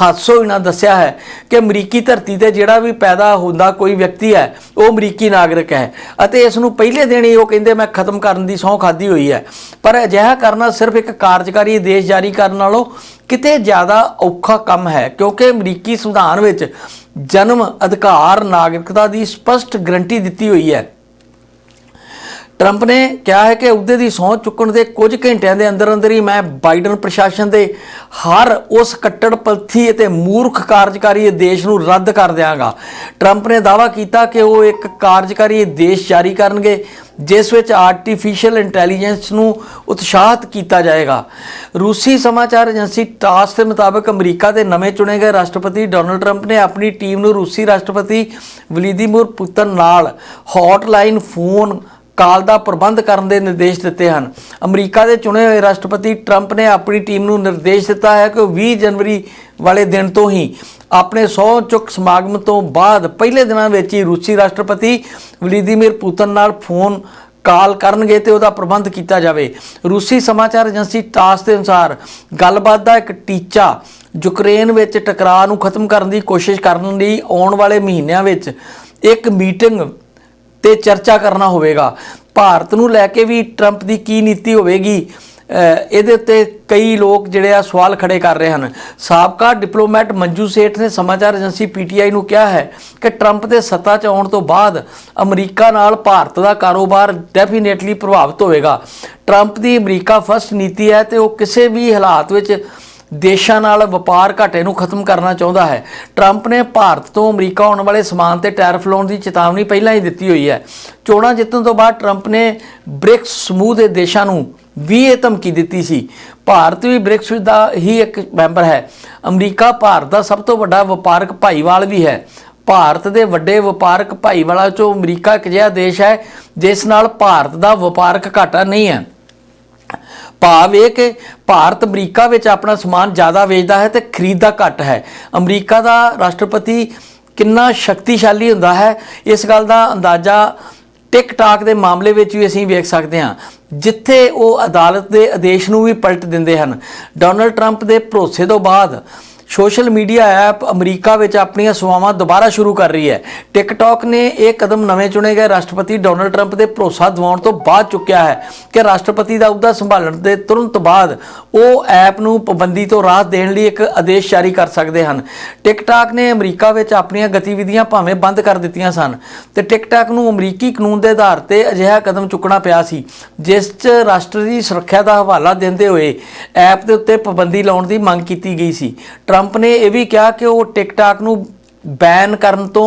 ਹਾਦਸੋਹੀਣਾ ਦੱਸਿਆ ਹੈ ਕਿ ਅਮਰੀਕੀ ਧਰਤੀ ਤੇ ਜਿਹੜਾ ਵੀ ਪੈਦਾ ਹੁੰਦਾ ਕੋਈ ਵਿਅਕਤੀ ਹੈ, ਉਹ ਅਮਰੀਕੀ ਨਾਗਰਿਕ ਹੈ ਅਤੇ ਇਸ ਨੂੰ ਪਹਿਲੇ ਦਿਨ ਹੀ ਉਹ ਕਹਿੰਦੇ ਮੈਂ ਖਤਮ ਕਰਨ ਦੀ ਸਹੁੰ ਖਾਦੀ ਹੋਈ ਹੈ। ਪਰ ਅਜਿਹਾ ਕਰਨਾ ਸਿਰਫ ਇੱਕ ਕਾਰਜਕਾਰੀ ਆਦੇਸ਼ ਜਾਰੀ ਕਰਨ ਨਾਲੋਂ ਕਿਤੇ ਜ਼ਿਆਦਾ ਔਖਾ ਕੰਮ ਹੈ, ਕਿਉਂਕਿ ਅਮਰੀਕੀ ਸੰਵਿਧਾਨ ਵਿੱਚ ਜਨਮ ਅਧਿਕਾਰ ਨਾਗਰਿਕਤਾ ਦੀ ਸਪਸ਼ਟ ਗਰੰਟੀ ਦਿੱਤੀ ਹੋਈ ਹੈ। ਟਰੰਪ ਨੇ ਕਿਹਾ ਹੈ ਕਿ ਅਹੁਦੇ ਦੀ ਸਹੁੰ ਚੁੱਕਣ ਦੇ ਕੁਝ ਘੰਟਿਆਂ ਦੇ ਅੰਦਰ ਅੰਦਰ ਹੀ ਮੈਂ ਬਾਈਡਨ ਪ੍ਰਸ਼ਾਸਨ ਦੇ ਹਰ ਉਸ ਕੱਟੜਪੰਥੀ ਅਤੇ ਮੂਰਖ ਕਾਰਜਕਾਰੀ ਆਦੇਸ਼ ਨੂੰ ਰੱਦ ਕਰ ਦਿਆਂਗਾ। ਟਰੰਪ ਨੇ ਦਾਅਵਾ ਕੀਤਾ ਕਿ ਉਹ ਇੱਕ ਕਾਰਜਕਾਰੀ ਆਦੇਸ਼ ਜਾਰੀ ਕਰਨਗੇ, ਜਿਸ ਵਿੱਚ ਆਰਟੀਫੀਸ਼ੀਅਲ ਇੰਟੈਲੀਜੈਂਸ ਨੂੰ ਉਤਸ਼ਾਹਿਤ ਕੀਤਾ ਜਾਏਗਾ। ਰੂਸੀ ਸਮਾਚਾਰ ਏਜੰਸੀ ਟਾਸ ਦੇ ਮੁਤਾਬਕ ਅਮਰੀਕਾ ਦੇ ਨਵੇਂ ਚੁਣੇ ਗਏ ਰਾਸ਼ਟਰਪਤੀ ਡੋਨਲਡ ਟਰੰਪ ਨੇ ਆਪਣੀ ਟੀਮ ਨੂੰ ਰੂਸੀ ਰਾਸ਼ਟਰਪਤੀ ਵਲਾਦੀਮੀਰ ਪੁਤਨ ਨਾਲ ਹੌਟਲਾਈਨ ਫੋਨ ਕਾਲ ਦਾ ਪ੍ਰਬੰਧ ਕਰਨ ਦੇ ਨਿਰਦੇਸ਼ ਦਿੱਤੇ ਹਨ। ਅਮਰੀਕਾ ਦੇ ਚੁਣੇ ਹੋਏ ਰਾਸ਼ਟਰਪਤੀ ਟਰੰਪ ਨੇ ਆਪਣੀ ਟੀਮ ਨੂੰ ਨਿਰਦੇਸ਼ ਦਿੱਤਾ ਹੈ ਕਿ ਉਹ 20 ਜਨਵਰੀ ਵਾਲੇ ਦਿਨ ਤੋਂ ਹੀ ਆਪਣੇ ਸਹੁੰ ਚੁੱਕ ਸਮਾਗਮ ਤੋਂ ਬਾਅਦ ਪਹਿਲੇ ਦਿਨਾਂ ਵਿੱਚ ਹੀ ਰੂਸੀ ਰਾਸ਼ਟਰਪਤੀ ਵਲਾਦੀਮੀਰ ਪੁਤਨ ਨਾਲ ਫੋਨ ਕਾਲ ਕਰਨਗੇ ਤੇ ਉਹਦਾ ਪ੍ਰਬੰਧ ਕੀਤਾ ਜਾਵੇ। ਰੂਸੀ ਸਮਾਚਾਰ ਏਜੰਸੀ ਟਾਸ ਦੇ ਅਨੁਸਾਰ ਗੱਲਬਾਤ ਦਾ ਇੱਕ ਟੀਚਾ ਯੂਕਰੇਨ ਵਿੱਚ ਟਕਰਾਅ ਨੂੰ ਖਤਮ ਕਰਨ ਦੀ ਕੋਸ਼ਿਸ਼ ਕਰਨ ਲਈ ਆਉਣ ਵਾਲੇ ਮਹੀਨਿਆਂ ਵਿੱਚ ਇੱਕ ਮੀਟਿੰਗ ਤੇ ਚਰਚਾ ਕਰਨਾ ਹੋਵੇਗਾ। ਭਾਰਤ ਨੂੰ ਲੈ ਕੇ ਵੀ ਟਰੰਪ ਦੀ ਕੀ ਨੀਤੀ ਹੋਵੇਗੀ ਇਹਦੇ ਉੱਤੇ ਕਈ ਲੋਕ ਜਿਹੜੇ ਆ ਸਵਾਲ ਖੜੇ ਕਰ ਰਹੇ ਹਨ। ਸਾਬਕਾ ਡਿਪਲੋਮੈਟ ਮੰਜੂ ਸੇਠ ਨੇ ਸਮਾਚਾਰ ਏਜੰਸੀ ਪੀਟੀਆਈ ਨੂੰ ਕਿਹਾ ਹੈ ਕਿ ਟਰੰਪ ਦੇ ਸੱਤਾ 'ਚ ਆਉਣ ਤੋਂ ਬਾਅਦ ਅਮਰੀਕਾ ਨਾਲ ਭਾਰਤ ਦਾ ਕਾਰੋਬਾਰ ਡੈਫੀਨੇਟਲੀ ਪ੍ਰਭਾਵਿਤ ਹੋਵੇਗਾ। ਟਰੰਪ ਦੀ ਅਮਰੀਕਾ ਫਸਟ ਨੀਤੀ ਹੈ ਤੇ ਉਹ ਕਿਸੇ ਵੀ ਹਾਲਾਤ ਵਿੱਚ ਦੇਸ਼ਾਂ ਨਾਲ ਵਪਾਰ ਘਾਟੇ ਨੂੰ ਖਤਮ ਕਰਨਾ ਚਾਹੁੰਦਾ ਹੈ। ਟਰੰਪ ਨੇ ਭਾਰਤ ਤੋਂ ਅਮਰੀਕਾ ਆਉਣ ਵਾਲੇ ਸਮਾਨ ਤੇ ਟੈਰਿਫ ਲਾਉਣ ਦੀ ਚੇਤਾਵਨੀ ਪਹਿਲਾਂ ਹੀ ਦਿੱਤੀ ਹੋਈ ਹੈ। ਚੋਣਾਂ ਜਿੱਤਣ ਤੋਂ ਬਾਅਦ ਟਰੰਪ ਨੇ ਬ੍ਰਿਕਸ ਸਮੂਹ ਦੇ ਦੇਸ਼ਾਂ ਨੂੰ ਵੀ ਇਹ ਧਮਕੀ ਦਿੱਤੀ ਸੀ। ਭਾਰਤ ਵੀ ਬ੍ਰਿਕਸ ਦਾ ਹੀ ਇੱਕ ਮੈਂਬਰ ਹੈ। ਅਮਰੀਕਾ ਭਾਰਤ ਦਾ ਸਭ ਤੋਂ ਵੱਡਾ ਵਪਾਰਕ ਭਾਈਵਾਲ ਵੀ ਹੈ। ਭਾਰਤ ਦੇ ਵੱਡੇ ਵਪਾਰਕ ਭਾਈਵਾਲਾਂ ਚੋਂ ਅਮਰੀਕਾ ਇੱਕ ਜਿਹਾ ਦੇਸ਼ ਹੈ, ਜਿਸ ਨਾਲ ਭਾਰਤ ਦਾ ਵਪਾਰਕ ਘਾਟਾ ਨਹੀਂ ਹੈ। ਭਾਵ ਇਹ ਕਿ ਭਾਰਤ ਅਮਰੀਕਾ ਵਿੱਚ ਆਪਣਾ ਸਮਾਨ ਜ਼ਿਆਦਾ ਵੇਚਦਾ ਹੈ ਤੇ ਖਰੀਦਦਾ ਘੱਟ ਹੈ। ਅਮਰੀਕਾ ਦਾ ਰਾਸ਼ਟਰਪਤੀ ਕਿੰਨਾ ਸ਼ਕਤੀਸ਼ਾਲੀ ਹੁੰਦਾ ਹੈ, ਇਸ ਗੱਲ ਦਾ ਅੰਦਾਜ਼ਾ ਟਿਕਟਾਕ ਦੇ ਮਾਮਲੇ ਵਿੱਚ ਵੀ ਅਸੀਂ ਵੇਖ ਸਕਦੇ ਹਾਂ, ਜਿੱਥੇ ਉਹ ਅਦਾਲਤ ਦੇ ਆਦੇਸ਼ ਨੂੰ ਵੀ ਪਲਟ ਦਿੰਦੇ ਹਨ। ਡੋਨਲਡ ਟਰੰਪ ਦੇ ਭਰੋਸੇ ਤੋਂ ਬਾਅਦ ਸੋਸ਼ਲ ਮੀਡੀਆ ਐਪ ਅਮਰੀਕਾ ਵਿੱਚ ਆਪਣੀਆਂ ਸੇਵਾਵਾਂ ਦੁਬਾਰਾ ਸ਼ੁਰੂ ਕਰ ਰਹੀ ਹੈ। ਟਿਕਟੌਕ ਨੇ ਇਹ ਕਦਮ ਨਵੇਂ ਚੁਣੇ ਗਏ। ਰਾਸ਼ਟਰਪਤੀ ਡੋਨਲਡ ਟਰੰਪ ਦੇ ਭਰੋਸਾ ਦਿਵਾਉਣ ਤੋਂ ਬਾਅਦ ਚੁੱਕਿਆ ਹੈ ਕਿ ਰਾਸ਼ਟਰਪਤੀ ਦਾ ਅਹੁਦਾ ਸੰਭਾਲਣ ਦੇ ਤੁਰੰਤ ਬਾਅਦ ਉਹ ਐਪ ਨੂੰ ਪਾਬੰਦੀ ਤੋਂ ਰਾਹਤ ਦੇਣ ਲਈ ਇੱਕ ਆਦੇਸ਼ ਜਾਰੀ ਕਰ ਸਕਦੇ ਹਨ। ਟਿਕਟੌਕ ਨੇ ਅਮਰੀਕਾ ਵਿੱਚ ਆਪਣੀਆਂ ਗਤੀਵਿਧੀਆਂ ਭਾਵੇਂ ਬੰਦ ਕਰ ਦਿੱਤੀਆਂ ਸਨ ਤੇ ਟਿਕਟੌਕ ਨੂੰ ਅਮਰੀਕੀ ਕਾਨੂੰਨ ਦੇ ਆਧਾਰ ਤੇ ਅਜਿਹਾ ਕਦਮ ਚੁੱਕਣਾ ਪਿਆ ਸੀ, ਜਿਸ 'ਚ ਰਾਸ਼ਟਰ ਦੀ ਸੁਰੱਖਿਆ ਦਾ ਹਵਾਲਾ ਦਿੰਦੇ ਹੋਏ ਐਪ ਦੇ ਉੱਤੇ ਪਾਬੰਦੀ ਲਾਉਣ ਦੀ ਮੰਗ ਕੀਤੀ ਗਈ ਸੀ। ਟਰੰਪ ਨੇ ਇਹ ਵੀ ਕਿਹਾ ਕਿ ਉਹ ਟਿਕਟਾਕ ਨੂੰ ਬੈਨ ਕਰਨ ਤੋਂ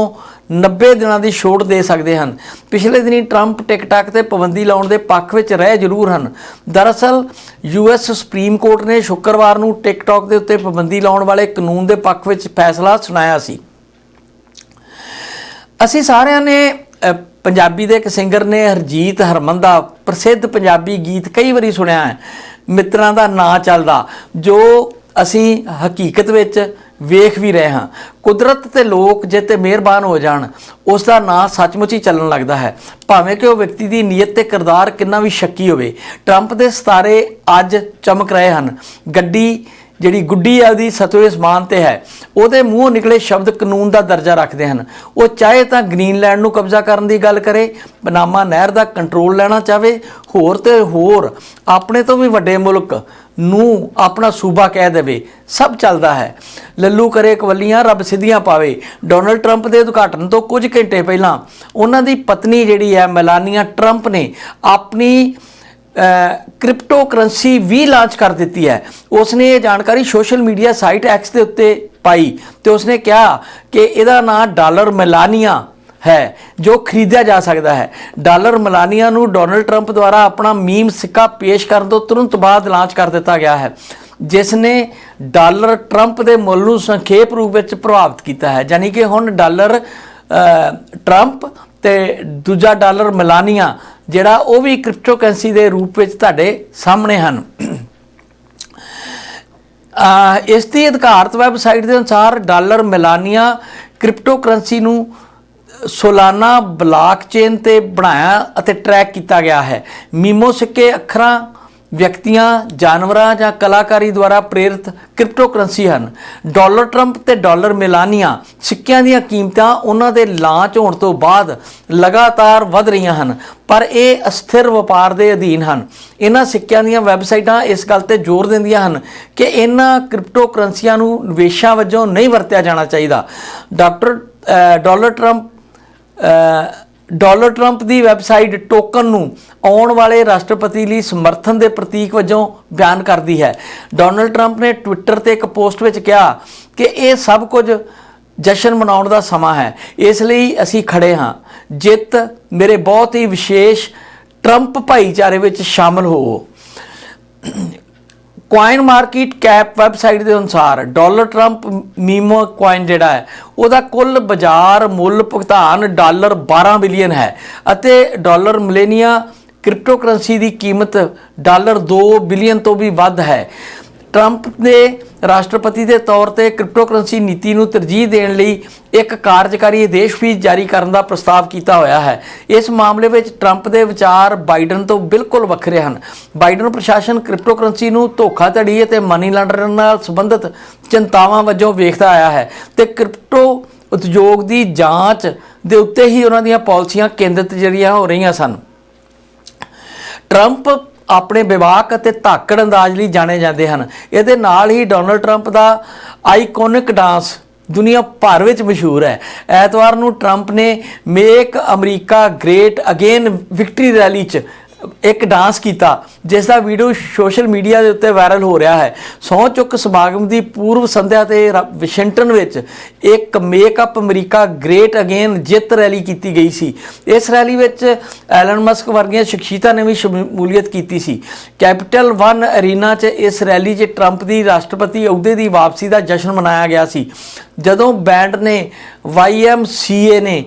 90 ਦਿਨਾਂ ਦੀ ਛੋਟ ਦੇ ਸਕਦੇ ਹਨ। ਪਿਛਲੇ ਦਿਨੀ ਟਰੰਪ ਟਿਕਟਾਕ ਤੇ ਪਾਬੰਦੀ ਲਾਉਣ ਦੇ ਪੱਖ ਵਿੱਚ ਰਹਿ ਜ਼ਰੂਰ ਹਨ। ਦਰਅਸਲ ਯੂਐਸ ਸੁਪਰੀਮ ਕੋਰਟ ਨੇ ਸ਼ੁੱਕਰਵਾਰ ਨੂੰ ਟਿਕਟੌਕ ਦੇ ਉੱਤੇ ਪਾਬੰਦੀ ਲਾਉਣ ਵਾਲੇ ਕਾਨੂੰਨ ਦੇ ਪੱਖ ਵਿੱਚ ਫੈਸਲਾ ਸੁਣਾਇਆ ਸੀ। ਅਸੀਂ ਸਾਰਿਆਂ ਨੇ ਪੰਜਾਬੀ ਦੇ ਇੱਕ ਸਿੰਗਰ ਨੇ ਹਰਜੀਤ ਹਰਮਨ ਦਾ ਪ੍ਰਸਿੱਧ ਪੰਜਾਬੀ ਗੀਤ ਕਈ ਵਾਰੀ ਸੁਣਿਆ ਹੈ। ਮਿੱਤਰਾਂ ਦਾ ਨਾਂ ਚੱਲਦਾ, ਜੋ ਅਸੀਂ ਹਕੀਕਤ ਵਿੱਚ ਵੇਖ ਵੀ ਰਹੇ ਹਾਂ। ਕੁਦਰਤ ਤੇ ਲੋਕ ਜੇ ਤੇ ਮਿਹਰਬਾਨ ਹੋ ਜਾਣ ਉਸ ਦਾ ਨਾਂ ਸੱਚਮੁੱਚ ਹੀ ਚੱਲਣ ਲੱਗਦਾ ਹੈ। ਭਾਵੇਂ ਕਿ ਉਹ ਵਿਅਕਤੀ ਦੀ ਨੀਅਤ ਤੇ ਕਿਰਦਾਰ ਕਿੰਨਾ ਵੀ ਸ਼ੱਕੀ ਹੋਵੇ, ਟਰੰਪ ਦੇ ਸਤਾਰੇ ਅੱਜ ਚਮਕ ਰਹੇ ਹਨ। ਗੱਡੀ, ਜਿਹੜੀ ਗੁੱਡੀ ਆ ਉਹਦੀ ਸਤਵੇਂ ਅਸਮਾਨ ਤੇ ਹੈ, ਉਹਦੇ ਮੂੰਹੋਂ ਨਿਕਲੇ ਸ਼ਬਦ ਕਾਨੂੰਨ ਦਾ ਦਰਜਾ ਰੱਖਦੇ ਹਨ। ਉਹ ਚਾਹੇ ਤਾਂ ਗ੍ਰੀਨਲੈਂਡ ਨੂੰ ਕਬਜ਼ਾ ਕਰਨ ਦੀ ਗੱਲ ਕਰੇ ਬਨਾਮਾ ਨਹਿਰ ਦਾ ਕੰਟਰੋਲ ਲੈਣਾ ਚਾਹਵੇ ਹੋਰ ਤੇ ਹੋਰ, ਆਪਣੇ ਤੋਂ ਵੀ ਵੱਡੇ ਮੁਲਕ ਨੂੰ ਆਪਣਾ ਸੂਬਾ ਕਹਿ ਦੇਵੇ। ਸਭ ਚੱਲਦਾ ਹੈ। ਲੱਲੂ ਕਰੇ ਕਵੱਲੀਆਂ, ਰੱਬ ਸਿੱਧੀਆਂ ਪਾਵੇ। ਡੋਨਲਡ ਟਰੰਪ ਦੇ ਉਦਘਾਟਨ ਤੋਂ ਕੁਝ ਘੰਟੇ ਪਹਿਲਾਂ ਉਹਨਾਂ ਦੀ ਪਤਨੀ ਜਿਹੜੀ ਹੈ, ਮੈਲਾਨੀਆ ਟਰੰਪ ਨੇ ਆਪਣੀ ਕ੍ਰਿਪਟੋ ਕਰੰਸੀ ਵੀ ਲਾਂਚ ਕਰ ਦਿੱਤੀ ਹੈ। ਉਸਨੇ ਇਹ ਜਾਣਕਾਰੀ ਸੋਸ਼ਲ ਮੀਡੀਆ ਸਾਈਟ ਐਕਸ ਦੇ ਉੱਤੇ ਪਾਈ ਤੇ ਉਸਨੇ ਕਿਹਾ ਕਿ ਇਹਦਾ ਨਾਂ ਡਾਲਰ ਮੈਲਾਨੀਆ ਹੈ ਜੋ ਖਰੀਦਿਆ ਜਾ ਸਕਦਾ ਹੈ। ਡਾਲਰ ਮਲਾਨੀਆ ਨੂੰ ਡੋਨਲਡ ਟਰੰਪ ਦੁਆਰਾ ਆਪਣਾ ਮੀਮ ਸਿੱਕਾ ਪੇਸ਼ ਕਰਨ ਤੋਂ ਤੁਰੰਤ ਬਾਅਦ ਲਾਂਚ ਕਰ ਦਿੱਤਾ ਗਿਆ ਹੈ ਜਿਸ ਨੇ ਡਾਲਰ ਟਰੰਪ ਦੇ ਮੁੱਲ ਨੂੰ ਸੰਖੇਪ ਰੂਪ ਵਿੱਚ ਪ੍ਰਭਾਵਿਤ ਕੀਤਾ ਹੈ। ਯਾਨੀ ਕਿ ਹੁਣ ਡਾਲਰ ਅ, ਟਰੰਪ ਤੇ ਦੂਜਾ ਡਾਲਰ ਮਲਾਨੀਆ ਜਿਹੜਾ ਉਹ ਵੀ ਕ੍ਰਿਪਟੋਕਰੰਸੀ ਦੇ ਰੂਪ ਵਿੱਚ ਤੁਹਾਡੇ ਸਾਹਮਣੇ ਹਨ। ਇਸ ਦੀ ਅਧਿਕਾਰਤ ਵੈਬਸਾਈਟ ਦੇ ਅਨੁਸਾਰ ਡਾਲਰ ਮਿਲਾਨੀਆ ਕ੍ਰਿਪਟੋਕਰੰਸੀ ਨੂੰ ਸੋਲਾਨਾ ਬਲਾਕ ਚੇਨ ਤੇ ਬਣਾਇਆ ਅਤੇ ਟਰੈਕ ਕੀਤਾ ਗਿਆ ਹੈ। ਮੀਮੋ ਸਿੱਕੇ ਅੱਖਰਾਂ ਵਿਅਕਤੀਆਂ ਜਾਨਵਰਾਂ ਜਾਂ ਕਲਾਕਾਰੀ ਦੁਆਰਾ ਪ੍ਰੇਰਿਤ ਕ੍ਰਿਪਟੋਕਰੰਸੀ ਹਨ। ਡਾਲਰ ਟਰੰਪ ਤੇ ਡਾਲਰ ਮਿਲਾਨੀਆ ਸਿੱਕਿਆਂ ਦੀਆਂ ਕੀਮਤਾਂ ਉਹਨਾਂ ਦੇ ਲਾਂਚ ਹੋਣ ਤੋਂ ਬਾਅਦ ਲਗਾਤਾਰ ਵਧ ਰਹੀਆਂ ਹਨ ਪਰ ਇਹ ਅਸਥਿਰ ਵਪਾਰ ਦੇ ਅਧੀਨ ਹਨ। ਇਹਨਾਂ ਸਿੱਕਿਆਂ ਦੀਆਂ ਵੈਬਸਾਈਟਾਂ ਇਸ ਗੱਲ ਤੇ ਜ਼ੋਰ ਦਿੰਦੀਆਂ ਹਨ ਕਿ ਇਹਨਾਂ ਕ੍ਰਿਪਟੋਕਰੰਸੀਆਂ ਨੂੰ ਨਿਵੇਸ਼ਾਂ ਵਜੋਂ ਨਹੀਂ ਵਰਤਿਆ ਜਾਣਾ ਚਾਹੀਦਾ। Doctor uh, dollar Trump uh, dollar Trump ਦੀ ਵੈਬਸਾਈਟ ਟੋਕਨ ਨੂੰ ਆਉਣ ਵਾਲੇ ਰਾਸ਼ਟਰਪਤੀ ਲਈ ਸਮਰਥਨ ਦੇ ਪ੍ਰਤੀਕ ਵਜੋਂ ਬਿਆਨ ਕਰਦੀ ਹੈ। ਡੋਨਲਡ ਟਰੰਪ ਨੇ ਟਵਿੱਟਰ ਤੇ ਇੱਕ ਪੋਸਟ ਵਿੱਚ ਕਿਹਾ ਕਿ ਇਹ ਸਭ ਕੁਝ ਜਸ਼ਨ ਮਨਾਉਣ ਦਾ ਸਮਾਂ ਹੈ। ਇਸ ਲਈ ਅਸੀਂ ਖੜੇ ਹਾਂ। ਜਿੱਤ ਮੇਰੇ ਬਹੁਤ ਹੀ ਵਿਸ਼ੇਸ਼ ਟਰੰਪ ਭਾਈਚਾਰੇ ਵਿੱਚ ਸ਼ਾਮਲ ਹੋਵੋ। ਕੁਆਇਨ ਮਾਰਕੀਟ ਕੈਪ ਵੈਬਸਾਈਟ ਦੇ ਅਨੁਸਾਰ ਡਾਲਰ ਟਰੰਪ ਮੀਮੋ ਕੁਆਇਨ ਜਿਹੜਾ ਹੈ, ਉਹਦਾ ਕੁੱਲ ਬਾਜ਼ਾਰ ਮੁੱਲ ਭੁਗਤਾਨ ਡਾਲਰ 12 ਬਿਲੀਅਨ ਹੈ ਅਤੇ ਡਾਲਰ ਮਿਲੇਨੀਆ ਕ੍ਰਿਪਟੋਕਰੰਸੀ ਦੀ ਕੀਮਤ ਡਾਲਰ 2 ਬਿਲੀਅਨ ਤੋਂ ਵੀ ਵੱਧ ਹੈ। ਟਰੰਪ ਨੇ ਰਾਸ਼ਟਰਪਤੀ ਦੇ ਤੌਰ ਤੇ ਕ੍ਰਿਪਟੋਕਰੰਸੀ ਨੀਤੀ ਨੂੰ ਤਰਜੀਹ ਦੇਣ ਲਈ ਇੱਕ ਕਾਰਜਕਾਰੀ ਆਦੇਸ਼ ਵੀ ਜਾਰੀ ਕਰਨ ਦਾ ਪ੍ਰਸਤਾਵ ਕੀਤਾ ਹੋਇਆ ਹੈ। ਇਸ ਮਾਮਲੇ ਵਿੱਚ ਟਰੰਪ ਦੇ ਵਿਚਾਰ ਬਾਈਡਨ ਤੋਂ ਬਿਲਕੁਲ ਵੱਖਰੇ ਹਨ। ਬਾਈਡਨ ਪ੍ਰਸ਼ਾਸਨ ਕ੍ਰਿਪਟੋਕਰੰਸੀ ਨੂੰ ਧੋਖਾਧੜੀ ਅਤੇ ਮਨੀ ਲਾਂਡਰਿੰਗ ਨਾਲ ਸੰਬੰਧਿਤ ਚਿੰਤਾਵਾਂ ਵਜੋਂ ਵੇਖਦਾ ਆਇਆ ਹੈ ਤੇ ਕ੍ਰਿਪਟੋ ਉਦਯੋਗ ਦੀ ਜਾਂਚ ਦੇ ਉੱਤੇ ਹੀ ਉਹਨਾਂ ਦੀਆਂ ਪਾਲਿਸੀਆਂ ਕੇਂਦਰਿਤ ਜਿਹੜੀਆਂ ਹੋ ਰਹੀਆਂ ਸਨ। ਟਰੰਪ ਆਪਣੇ ਵਿਵਾਕ ਅਤੇ ਧਾਕੜ ਅੰਦਾਜ਼ ਲਈ ਜਾਣੇ ਜਾਂਦੇ ਹਨ। ਇਹਦੇ ਨਾਲ ਹੀ ਡੋਨਲਡ ਟਰੰਪ ਦਾ ਆਈਕੋਨਿਕ ਡਾਂਸ ਦੁਨੀਆ ਭਰ ਵਿੱਚ ਮਸ਼ਹੂਰ ਹੈ। ਐਤਵਾਰ ਨੂੰ ਟਰੰਪ ਨੇ make America great again victory rally 'ਚ ਇੱਕ ਡਾਂਸ ਕੀਤਾ ਜਿਸ ਦਾ ਵੀਡੀਓ ਸੋਸ਼ਲ ਮੀਡੀਆ ਦੇ ਉੱਤੇ ਵਾਇਰਲ ਹੋ ਰਿਹਾ ਹੈ। ਸਹੁੰ ਚੁੱਕ ਸਮਾਗਮ ਦੀ ਪੂਰਵ ਸੰਧਿਆ ਤੇ ਰ- ਵਾਸ਼ਿੰਗਟਨ ਵਿੱਚ ਇੱਕ make up America great again ਜਿੱਤ ਰੈਲੀ ਕੀਤੀ ਗਈ ਸੀ। ਇਸ ਰੈਲੀ ਵਿੱਚ ਐਲਨ ਮਸਕ ਵਰਗੀਆਂ ਸ਼ਖਸੀਅਤਾਂ ਨੇ ਵੀ ਸ਼ਮੂਲੀਅਤ ਕੀਤੀ ਸੀ। ਕੈਪੀਟਲ 1 ਅਰੀਨਾ 'ਚ ਇਸ ਰੈਲੀ 'ਚ ਟਰੰਪ ਦੀ ਰਾਸ਼ਟਰਪਤੀ ਅਹੁਦੇ ਦੀ ਵਾਪਸੀ ਦਾ ਜਸ਼ਨ ਮਨਾਇਆ ਗਿਆ ਸੀ। ਜਦੋਂ ਬੈਂਡ ਨੇ YMCA ਨੇ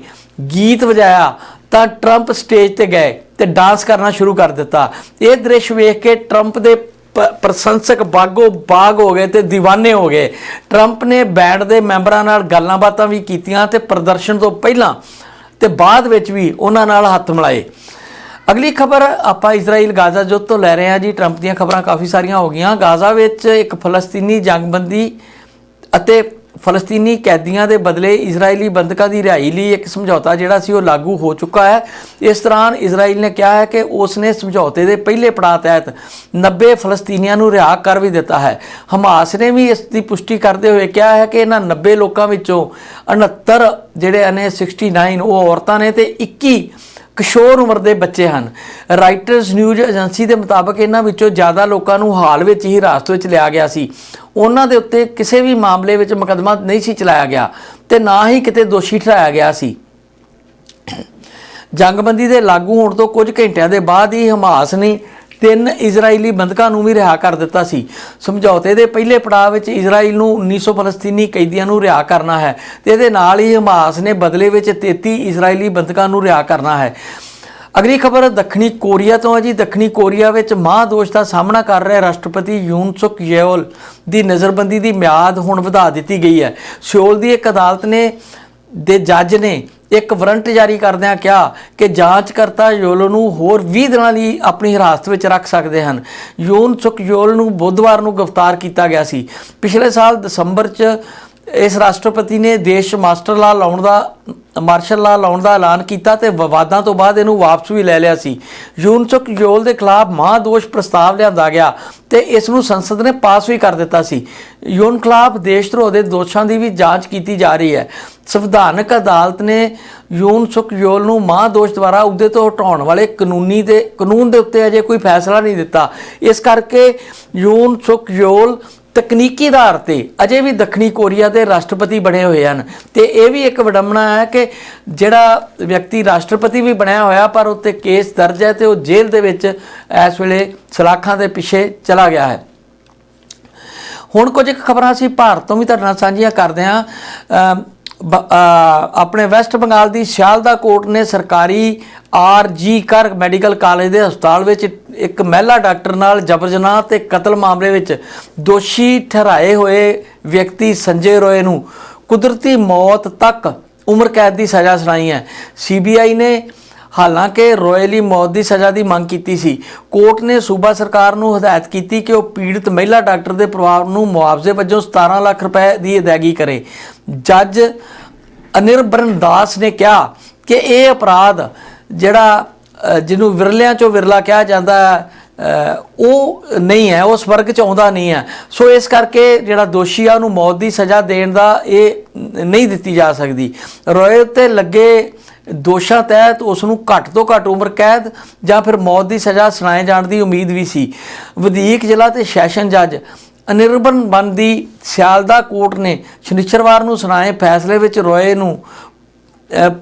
ਗੀਤ ਵਜਾਇਆ ਤਾਂ ਟਰੰਪ ਸਟੇਜ ਤੇ ਗਏ ਤੇ ਡਾਂਸ ਕਰਨਾ ਸ਼ੁਰੂ ਕਰ ਦਿੱਤਾ। ਇਹ ਦ੍ਰਿਸ਼ ਵੇਖ ਕੇ ਟਰੰਪ ਦੇ ਪ- ਪ੍ਰਸ਼ੰਸਕ ਬਾਗੋ ਬਾਗ ਹੋ ਗਏ ਤੇ دیਵਾਨੇ ਹੋ ਗਏ। ਟਰੰਪ ਨੇ ਬੈਂਡ ਦੇ ਮੈਂਬਰਾਂ ਨਾਲ ਗੱਲਾਂ ਬਾਤਾਂ ਵੀ ਕੀਤੀਆਂ ਤੇ ਪ੍ਰਦਰਸ਼ਨ ਤੋਂ ਪਹਿਲਾਂ ਤੇ ਬਾਅਦ ਵਿੱਚ ਵੀ ਉਹਨਾਂ ਨਾਲ ਹੱਥ ਮਿਲਾਏ। ਅਗਲੀ ਖਬਰ ਆਪਾਂ ਇਜ਼ਰਾਈਲ ਗਾਜ਼ਾ ਜੁੱਧ ਤੋਂ ਲੈ ਰਹੇ ਹਾਂ ਜੀ। ਟਰੰਪ ਦੀਆਂ ਖਬਰਾਂ ਕਾਫੀ ਸਾਰੀਆਂ ਹੋ ਗਈਆਂ। ਗਾਜ਼ਾ ਵਿੱਚ ਇੱਕ ਫਲਸਤੀਨੀ ਜੰਗਬੰਦੀ ਅਤੇ ਫਲਸਤੀਨੀ ਕੈਦੀਆਂ ਦੇ ਬਦਲੇ ਇਜ਼ਰਾਈਲੀ ਬੰਦਕਾਂ ਦੀ ਰਿਹਾਈ ਲਈ ਇੱਕ ਸਮਝੌਤਾ ਜਿਹੜਾ ਸੀ ਉਹ ਲਾਗੂ ਹੋ ਚੁੱਕਾ ਹੈ। ਇਸ ਦੌਰਾਨ ਇਜ਼ਰਾਈਲ ਨੇ ਕਿਹਾ ਹੈ ਕਿ ਉਸ ਨੇ ਸਮਝੌਤੇ ਦੇ ਪਹਿਲੇ ਪੜਾਅ ਤਹਿਤ 90 ਫਲਸਤੀਨੀਆਂ ਨੂੰ ਰਿਹਾ ਕਰ ਵੀ ਦਿੱਤਾ ਹੈ। ਹਮਾਸ ਨੇ ਵੀ ਇਸ ਦੀ ਪੁਸ਼ਟੀ ਕਰਦੇ ਹੋਏ ਕਿਹਾ ਹੈ ਕਿ ਇਹਨਾਂ 90 ਲੋਕਾਂ ਵਿੱਚੋਂ 69 ਜਿਹੜੇ ਨੇ 69 ਉਹ ਔਰਤਾਂ ਨੇ ਤੇ 21 ਕਿਸ਼ੋਰ ਉਮਰ ਦੇ ਬੱਚੇ ਹਨ। ਰਾਈਟਰਸ ਨਿਊਜ਼ ਏਜੰਸੀ ਦੇ ਮੁਤਾਬਕ ਇਹਨਾਂ ਵਿੱਚੋਂ ਜ਼ਿਆਦਾ ਲੋਕਾਂ ਨੂੰ ਹਾਲ ਵਿੱਚ ਹੀ ਹਿਰਾਸਤ ਵਿੱਚ ਲਿਆ ਗਿਆ ਸੀ। ਉਹਨਾਂ ਦੇ ਉੱਤੇ ਕਿਸੇ ਵੀ ਮਾਮਲੇ ਵਿੱਚ ਮੁਕੱਦਮਾ ਨਹੀਂ ਸੀ ਚਲਾਇਆ ਗਿਆ ਤੇ ਨਾ ਹੀ ਕਿਤੇ ਦੋਸ਼ੀ ਠਹਿਰਾਇਆ ਗਿਆ ਸੀ। ਜੰਗਬੰਦੀ ਦੇ ਲਾਗੂ ਹੋਣ ਤੋਂ ਕੁਝ ਘੰਟਿਆਂ ਦੇ ਬਾਅਦ ਹੀ ਹਮਾਸ ਨੇ ਤਿੰਨ ਇਜ਼ਰਾਈਲੀ ਬੰਦਕਾਂ ਨੂੰ ਵੀ ਰਿਹਾ ਕਰ ਦਿੱਤਾ ਸੀ। ਸਮਝੌਤੇ ਦੇ ਪਹਿਲੇ ਪੜਾਅ ਵਿੱਚ ਇਜ਼ਰਾਈਲ ਨੂੰ 1900 ਫਲਸਤੀਨੀ ਕੈਦੀਆਂ ਨੂੰ ਰਿਹਾ ਕਰਨਾ ਹੈ ਤੇ ਇਹਦੇ ਨਾਲ ਹੀ ਹਮਾਸ ਨੇ ਬਦਲੇ ਵਿੱਚ 33 ਇਜ਼ਰਾਈਲੀ ਬੰਦਕਾਂ ਨੂੰ ਰਿਹਾ ਕਰਨਾ ਹੈ। ਅਗਲੀ ਖਬਰ ਦੱਖਣੀ ਕੋਰੀਆ ਤੋਂ ਹੈ ਜੀ। ਦੱਖਣੀ ਕੋਰੀਆ ਵਿੱਚ ਮਹਾਦੋਸ਼ ਦਾ ਸਾਹਮਣਾ ਕਰ ਰਿਹਾ ਰਾਸ਼ਟਰਪਤੀ ਯੂਨ ਸੁਕ ਯੇਓਲ ਦੀ ਨਜ਼ਰਬੰਦੀ ਦੀ ਮਿਆਦ ਹੁਣ ਵਧਾ ਦਿੱਤੀ ਗਈ ਹੈ। ਸਿਓਲ ਦੀ ਇੱਕ ਅਦਾਲਤ ਨੇ ਦੇ ਜੱਜ ਨੇ ਇੱਕ ਵਾਰੰਟ ਜਾਰੀ ਕਰਦਿਆਂ ਕਿਹਾ ਕਿ ਜਾਂਚਕਰਤਾ ਯੋਲੋ ਨੂੰ ਹੋਰ 20 ਦਿਨਾਂ ਲਈ ਆਪਣੀ ਹਿਰਾਸਤ ਵਿੱਚ ਰੱਖ ਸਕਦੇ ਹਨ। ਯੋਨ ਸੁਕ ਯੋਲ ਨੂੰ ਬੁੱਧਵਾਰ ਨੂੰ ਗ੍ਰਿਫਤਾਰ ਕੀਤਾ ਗਿਆ ਸੀ। ਪਿਛਲੇ ਸਾਲ ਦਸੰਬਰ 'ਚ ਇਸ ਰਾਸ਼ਟਰਪਤੀ ਨੇ ਦੇਸ਼ 'ਚ ਮਾਸਟਰ ਲਾ ਲਾਉਣ ਦਾ, ਮਾਰਸ਼ਲ ਲਾ ਲਾਉਣ ਦਾ ਐਲਾਨ ਕੀਤਾ ਤੇ ਵਿਵਾਦਾਂ ਤੋਂ ਬਾਅਦ ਇਹਨੂੰ ਵਾਪਸ ਵੀ ਲੈ ਲਿਆ ਸੀ। ਯੂਨਸੁਕ ਯੋਲ ਦੇ ਖਿਲਾਫ ਮਹਾਦੋਸ਼ ਪ੍ਰਸਤਾਵ ਲਿਆਂਦਾ ਗਿਆ ਤੇ ਇਸ ਨੂੰ ਸੰਸਦ ਨੇ ਪਾਸ ਵੀ ਕਰ ਦਿੱਤਾ ਸੀ। ਯੂਨ ਖਿਲਾਫ ਦੇਸ਼ ਧਰੋਹ ਦੇ ਦੋਸ਼ਾਂ ਦੀ ਵੀ ਜਾਂਚ ਕੀਤੀ ਜਾ ਰਹੀ ਹੈ। ਸੰਵਿਧਾਨਕ ਅਦਾਲਤ ਨੇ ਯੂਨ ਸੁਖਯੋਲ ਨੂੰ ਮਹਾਦੋਸ਼ ਦੁਆਰਾ ਅਹੁਦੇ ਤੋਂ ਹਟਾਉਣ ਵਾਲੇ ਕਾਨੂੰਨੀ ਦੇ, ਕਾਨੂੰਨ ਦੇ ਉੱਤੇ ਅਜੇ ਕੋਈ ਫੈਸਲਾ ਨਹੀਂ ਦਿੱਤਾ। ਇਸ ਕਰਕੇ ਯੂਨ ਸੁਖਯੋਲ ਤਕਨੀਕੀ ਆਧਾਰ ਤੇ, ਅਜੇ ਵੀ ਦੱਖਣੀ ਕੋਰੀਆ ਦੇ ਰਾਸ਼ਟਰਪਤੀ ਬਣੇ ਹੋਏ ਹਨ। ਤੇ ਇਹ ਵੀ ਇੱਕ ਵਿਡੰਬਣਾ ਹੈ ਕਿ ਜਿਹੜਾ ਵਿਅਕਤੀ ਰਾਸ਼ਟਰਪਤੀ ਵੀ ਬਣਿਆ ਹੋਇਆ, ਪਰ ਉੱਤੇ ਕੇਸ ਦਰਜ ਹੈ ਤੇ ਉਹ ਜੇਲ੍ਹ ਦੇ ਵਿੱਚ ਇਸ ਵੇਲੇ ਸਲਾਖਾਂ ਦੇ ਪਿੱਛੇ ਚਲਾ ਗਿਆ ਹੈ। ਹੁਣ ਕੁਝ ਕੁ ਖਬਰਾਂ ਅਸੀਂ ਭਾਰਤ ਤੋਂ ਵੀ ਤੁਹਾਡੇ ਨਾਲ ਸਾਂਝੀਆਂ ਕਰਦੇ ਹਾਂ। ਆਪਣੇ ਵੈਸਟ ਬੰਗਾਲ ਦੀ ਸਿਆਲਦਾ ਕੋਰਟ ਨੇ ਸਰਕਾਰੀ ਆਰਜੀ ਕਰ ਮੈਡੀਕਲ ਕਾਲਜ ਦੇ ਹਸਪਤਾਲ ਵਿੱਚ ਇੱਕ ਮਹਿਲਾ ਡਾਕਟਰ ਨਾਲ ਜਬਰ ਜਨਾਹ ਤੇ ਕਤਲ ਮਾਮਲੇ ਵਿੱਚ ਦੋਸ਼ੀ ਠਹਿਰਾਏ ਹੋਏ ਵਿਅਕਤੀ ਸੰਜੇ ਰੋਏ ਨੂੰ ਕੁਦਰਤੀ ਮੌਤ ਤੱਕ ਉਮਰ ਕੈਦ ਦੀ ਸਜ਼ਾ ਸੁਣਾਈ ਹੈ। ਸੀਬੀਆਈ ਨੇ ਹਾਲਾਂਕਿ ਰੋਏ ਲਈ ਮੌਤ ਦੀ ਸਜ਼ਾ ਦੀ ਮੰਗ ਕੀਤੀ ਸੀ। ਕੋਰਟ ਨੇ ਸੂਬਾ ਸਰਕਾਰ ਨੂੰ ਹਦਾਇਤ ਕੀਤੀ ਕਿ ਉਹ ਪੀੜਤ ਮਹਿਲਾ ਡਾਕਟਰ ਦੇ ਪਰਿਵਾਰ ਨੂੰ ਮੁਆਵਜ਼ੇ ਵਜੋਂ 17 ਲੱਖ ਰੁਪਏ ਦੀ ਅਦਾਇਗੀ ਕਰੇ। ਜੱਜ ਅਨਿਰਬਰਨ ਦਾਸ ਨੇ ਕਿਹਾ ਕਿ ਇਹ ਅਪਰਾਧ ਜਿਹੜਾ ਜਿਹਨੂੰ ਵਿਰਲਿਆਂ ਚੋਂ ਵਿਰਲਾ ਕਿਹਾ ਜਾਂਦਾ ਹੈ ਉਹ ਨਹੀਂ ਹੈ, ਉਹ ਸਵਰਗ ਚ ਆਉਂਦਾ ਨਹੀਂ ਹੈ। ਸੋ ਇਸ ਕਰਕੇ ਜਿਹੜਾ ਦੋਸ਼ੀ ਆ, ਉਹਨੂੰ ਮੌਤ ਦੀ ਸਜ਼ਾ ਦੇਣ ਦਾ ਇਹ ਨਹੀਂ ਦਿੱਤੀ ਜਾ ਸਕਦੀ। ਰੋਏ 'ਤੇ ਲੱਗੇ ਦੋਸ਼ਾਂ ਤਹਿਤ ਉਸ ਨੂੰ ਘੱਟ ਤੋਂ ਘੱਟ ਉਮਰ ਕੈਦ ਜਾਂ ਫਿਰ ਮੌਤ ਦੀ ਸਜ਼ਾ ਸੁਣਾਏ ਜਾਣ ਦੀ ਉਮੀਦ ਵੀ ਸੀ। ਵਧੀਕ ਜ਼ਿਲ੍ਹਾ ਤੇ ਸੈਸ਼ਨ ਜੱਜ ਅਨਿਰਬਨ ਬੰਦ ਸਿਆਲਦਾ ਕੋਰਟ ਨੇ ਸ਼ਨੀਚਰਵਾਰ ਨੂੰ ਸੁਣਾਏ ਫੈਸਲੇ ਵਿੱਚ ਰੋਏ ਨੂੰ।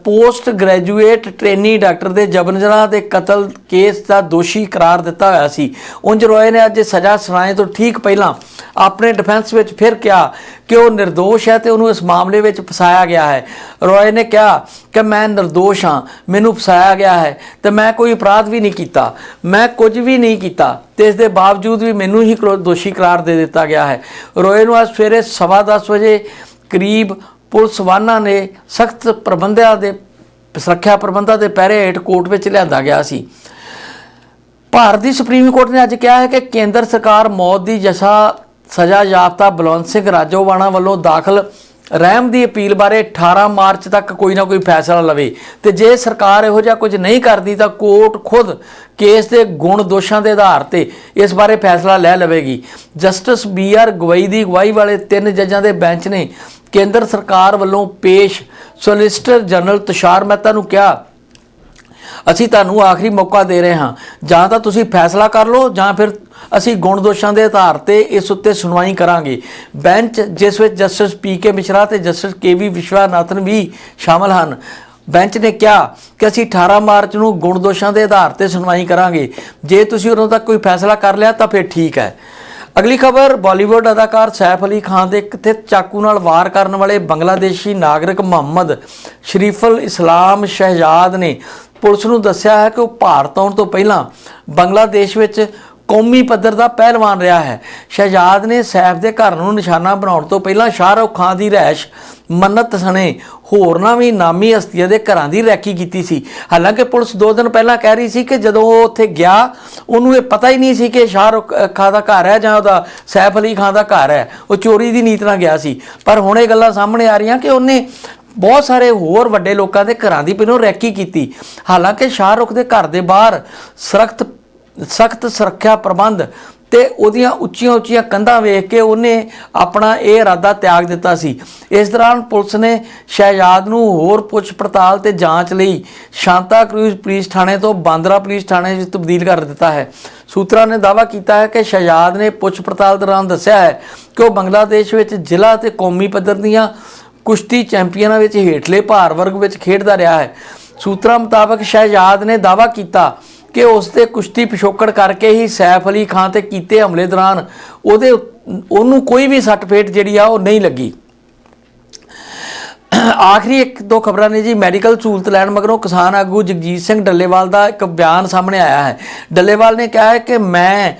ਪੋਸਟ ਗ੍ਰੈਜੂਏਟ ਟ੍ਰੇਨੀ ਡਾਕਟਰ ਦੇ ਜਬਨਜਨਾ ਦੇ ਕਤਲ ਕੇਸ ਦਾ ਦੋਸ਼ੀ ਕਰਾਰ ਦਿੱਤਾ ਹੋਇਆ ਸੀ। ਉੰਜ ਰੋਏ ਨੇ ਅੱਜ ਸਜ਼ਾ ਸੁਣਾਏ ਤੋਂ ਠੀਕ ਪਹਿਲਾਂ ਆਪਣੇ ਡਿਫੈਂਸ ਵਿੱਚ ਫਿਰ ਕਿਹਾ ਕਿ ਉਹ નિર્ਦੋਸ਼ ਹੈ ਤੇ ਉਹਨੂੰ ਇਸ ਮਾਮਲੇ ਵਿੱਚ ਫਸਾਇਆ ਗਿਆ ਹੈ। ਰੋਏ ਨੇ ਕਿਹਾ ਕਿ ਮੈਂ નિર્ਦੋਸ਼ ਹਾਂ, ਮੈਨੂੰ ਫਸਾਇਆ ਗਿਆ ਹੈ ਤੇ ਮੈਂ ਕੋਈ ਅਪਰਾਧ ਵੀ ਨਹੀਂ ਕੀਤਾ, ਮੈਂ ਕੁਝ ਵੀ ਨਹੀਂ ਕੀਤਾ ਤੇ ਇਸ ਦੇ ਬਾਵਜੂਦ ਵੀ ਮੈਨੂੰ ਹੀ ਦੋਸ਼ੀ ਕਰਾਰ ਦੇ ਦਿੱਤਾ ਗਿਆ ਹੈ। ਰੋਏ ਨੂੰ ਅੱਜ ਸਵੇਰੇ 7:30 ਵਜੇ ਕਰੀਬ ਪੁਲਿਸ ਵਾਹਨਾਂ ਨੇ ਸਖਤ ਪ੍ਰਬੰਧਾਂ ਦੇ, ਸੁਰੱਖਿਆ ਪ੍ਰਬੰਧਾਂ ਦੇ ਪਹਿਰੇ ਹੇਠ ਕੋਰਟ ਵਿੱਚ ਲਿਆਂਦਾ ਗਿਆ ਸੀ। ਭਾਰਤ ਦੀ ਸੁਪਰੀਮ ਕੋਰਟ ਨੇ ਅੱਜ ਕਿਹਾ ਹੈ ਕਿ ਕੇਂਦਰ ਸਰਕਾਰ ਮੌਤ ਦੀ ਜਸਾ, ਸਜ਼ਾ ਯਾਫਤਾ ਬਲਵੰਤ ਸਿੰਘ ਰਾਜੋਵਾਣਾ ਵੱਲੋਂ ਦਾਖਲ ਰਹਿਮ ਦੀ ਅਪੀਲ ਬਾਰੇ 18 ਮਾਰਚ ਤੱਕ ਕੋਈ ਨਾ ਕੋਈ ਫੈਸਲਾ ਲਵੇ। ਤੇ ਜੇ ਸਰਕਾਰ ਇਹੋ ਜਿਹਾ ਕੁਝ ਨਹੀਂ ਕਰਦੀ ਤਾਂ ਕੋਰਟ ਖੁਦ ਕੇਸ ਦੇ ਗੁਣ ਦੋਸ਼ਾਂ ਦੇ ਆਧਾਰ ਤੇ ਇਸ ਬਾਰੇ ਫੈਸਲਾ ਲੈ ਲਵੇਗੀ। ਜਸਟਿਸ ਬੀ ਆਰ ਗਵਈ ਦੀ ਅਗਵਾਈ ਵਾਲੇ ਤਿੰਨ ਜੱਜਾਂ ਦੇ ਬੈਂਚ ਨੇ ਕੇਂਦਰ ਸਰਕਾਰ ਵੱਲੋਂ ਪੇਸ਼ ਸੋਲਿਸਿਟਰ ਜਨਰਲ ਤੁਸ਼ਾਰ ਮਹਿਤਾ ਨੂੰ ਕਿਹਾ, ਅਸੀਂ ਤੁਹਾਨੂੰ ਆਖਰੀ ਮੌਕਾ ਦੇ ਰਹੇ ਹਾਂ। ਜਾਂ ਤਾਂ ਤੁਸੀਂ ਫੈਸਲਾ ਕਰ ਲਓ ਜਾਂ ਫਿਰ ਅਸੀਂ ਗੁਣ ਦੋਸ਼ਾਂ ਦੇ ਆਧਾਰ ਤੇ ਇਸ ਉੱਤੇ ਸੁਣਵਾਈ ਕਰਾਂਗੇ। ਬੈਂਚ ਜਿਸ ਵਿੱਚ ਜਸਟਿਸ ਪੀ ਕੇ ਮਿਸ਼ਰਾ ਤੇ ਜਸਟਿਸ ਕੇ ਵੀ ਵਿਸ਼ਵਾਨਾਥਨ ਵੀ ਸ਼ਾਮਲ ਹਨ, ਬੈਂਚ ਨੇ ਕਿਹਾ ਕਿ ਅਸੀਂ 18 ਮਾਰਚ ਨੂੰ ਗੁਣ ਦੋਸ਼ਾਂ ਦੇ ਆਧਾਰ ਤੇ ਸੁਣਵਾਈ ਕਰਾਂਗੇ। ਜੇ ਤੁਸੀਂ ਉਦੋਂ ਤੱਕ ਕੋਈ ਫੈਸਲਾ ਕਰ ਲਿਆ ਤਾਂ ਫਿਰ ਠੀਕ ਹੈ। ਅਗਲੀ ਖਬਰ, ਬਾਲੀਵੁੱਡ ਅਦਾਕਾਰ ਸੈਫ ਅਲੀ ਖਾਨ ਦੇ ਕਥਿਤ ਚਾਕੂ ਨਾਲ ਵਾਰ ਕਰਨ ਵਾਲੇ ਬੰਗਲਾਦੇਸ਼ੀ ਨਾਗਰਿਕ ਮੁਹੰਮਦ ਸ਼ਰੀਫੁਲ ਇਸਲਾਮ ਸ਼ਹਿਜ਼ਾਦ ਨੇ ਪੁਲਿਸ ਨੂੰ ਦੱਸਿਆ ਹੈ ਕਿ ਉਹ ਭਾਰਤ ਆਉਣ ਤੋਂ ਪਹਿਲਾਂ ਬੰਗਲਾਦੇਸ਼ ਵਿੱਚ ਕੌਮੀ ਪੱਧਰ ਦਾ ਪਹਿਲਵਾਨ ਰਿਹਾ ਹੈ। ਸ਼ਹਿਜ਼ਾਦ ਨੇ ਸੈਫ ਦੇ ਘਰ ਨੂੰ ਨਿਸ਼ਾਨਾ ਬਣਾਉਣ ਤੋਂ ਪਹਿਲਾਂ ਸ਼ਾਹਰੁਖ ਖਾਨ ਦੀ ਰਹਿਸ਼ ਮੰਨਤ ਸਣੇ ਹੋਰਨਾਂ ਵੀ ਨਾਮੀ ਹਸਤੀਆਂ ਦੇ ਘਰਾਂ ਦੀ ਰੈਕੀ ਕੀਤੀ ਸੀ। ਹਾਲਾਂਕਿ ਪੁਲਿਸ 2 ਦਿਨ ਪਹਿਲਾਂ ਕਹਿ ਰਹੀ ਸੀ ਕਿ ਜਦੋਂ ਉਹ ਉੱਥੇ ਗਿਆ ਉਹਨੂੰ ਇਹ ਪਤਾ ਹੀ ਨਹੀਂ ਸੀ ਕਿ ਸ਼ਾਹਰੁਖ ਅ, ਖਾਨ ਦਾ ਘਰ ਹੈ ਜਾਂ ਉਹਦਾ ਸੈਫ ਅਲੀ ਖਾਨ ਦਾ ਘਰ ਹੈ। ਉਹ ਚੋਰੀ ਦੀ ਨੀਤ ਨਾਲ ਗਿਆ ਸੀ। ਪਰ ਹੁਣ ਇਹ ਗੱਲਾਂ ਸਾਹਮਣੇ ਆ ਰਹੀਆਂ ਕਿ ਉਹਨੇ ਬਹੁਤ ਸਾਰੇ ਹੋਰ ਵੱਡੇ ਲੋਕਾਂ ਦੇ ਘਰਾਂ ਦੀ ਪਹਿਲੋਂ ਰੈਕੀ ਕੀਤੀ। ਹਾਲਾਂਕਿ ਸ਼ਾਹਰੁਖ ਦੇ ਘਰ ਦੇ ਬਾਹਰ ਸਖਤ ਸਖਤ ਸੁਰੱਖਿਆ ਪ੍ਰਬੰਧ ਤੇ ਉਹਦੀਆਂ ਉੱਚੀਆਂ ਉੱਚੀਆਂ ਕੰਧਾਂ ਵੇਖ ਕੇ ਉਹਨੇ ਆਪਣਾ ਇਹ ਇਰਾਦਾ ਤਿਆਗ ਦਿੱਤਾ ਸੀ। ਇਸ ਦੌਰਾਨ ਪੁਲਿਸ ਨੇ ਸ਼ਹਿਜ਼ਾਦ ਨੂੰ ਹੋਰ ਪੁੱਛ ਪੜਤਾਲ ਤੇ ਜਾਂਚ ਲਈ ਸ਼ਾਂਤਾ ਕਰੂਜ਼ ਪੁਲਿਸ ਥਾਣੇ ਤੋਂ ਬਾਂਦਰਾ ਪੁਲਿਸ ਥਾਣੇ ਵਿੱਚ ਤਬਦੀਲ ਕਰ ਦਿੱਤਾ ਹੈ। ਸੂਤਰਾਂ ਨੇ ਦਾਅਵਾ ਕੀਤਾ ਹੈ ਕਿ ਸ਼ਹਿਜ਼ਾਦ ਨੇ ਪੁੱਛ ਪੜਤਾਲ ਦੌਰਾਨ ਦੱਸਿਆ ਹੈ ਕਿ ਉਹ ਬੰਗਲਾਦੇਸ਼ ਵਿੱਚ ਜ਼ਿਲ੍ਹਾ ਤੇ ਕੌਮੀ ਪੱਧਰ ਦੀਆਂ ਕੁਸ਼ਤੀ ਚੈਂਪੀਅਨਾਂ ਵਿੱਚ ਹੇਠਲੇ ਭਾਰ ਵਰਗ ਵਿੱਚ ਖੇਡਦਾ ਰਿਹਾ ਹੈ। ਸੂਤਰਾਂ ਮੁਤਾਬਕ ਸ਼ਹਿਜ਼ਾਦ ਨੇ ਦਾਅਵਾ ਕੀਤਾ ਕਿ ਉਸ ਤੇ ਕੁਸ਼ਤੀ ਪਿਛੋਕੜ ਕਰਕੇ ਹੀ ਸੈਫ ਅਲੀ ਖਾਨ ਤੇ ਕੀਤੇ ਹਮਲੇ ਦੌਰਾਨ ਉਹਦੇ ਉਹਨੂੰ ਕੋਈ ਵੀ ਸੱਟ ਫੇਟ ਜਿਹੜੀ ਆ ਉਹ ਨਹੀਂ ਲੱਗੀ। ਆਖਰੀ ਇੱਕ ਦੋ ਖਬਰਾਂ ਨੇ ਜੀ, ਮੈਡੀਕਲ ਸਹੂਲਤ ਲੈਣ ਮਗਰੋਂ ਕਿਸਾਨ ਆਗੂ ਜਗਜੀਤ ਸਿੰਘ ਡੱਲੇਵਾਲ ਦਾ ਇੱਕ ਬਿਆਨ ਸਾਹਮਣੇ ਆਇਆ ਹੈ। ਡੱਲੇਵਾਲ ਨੇ ਕਿਹਾ ਹੈ ਕਿ ਮੈਂ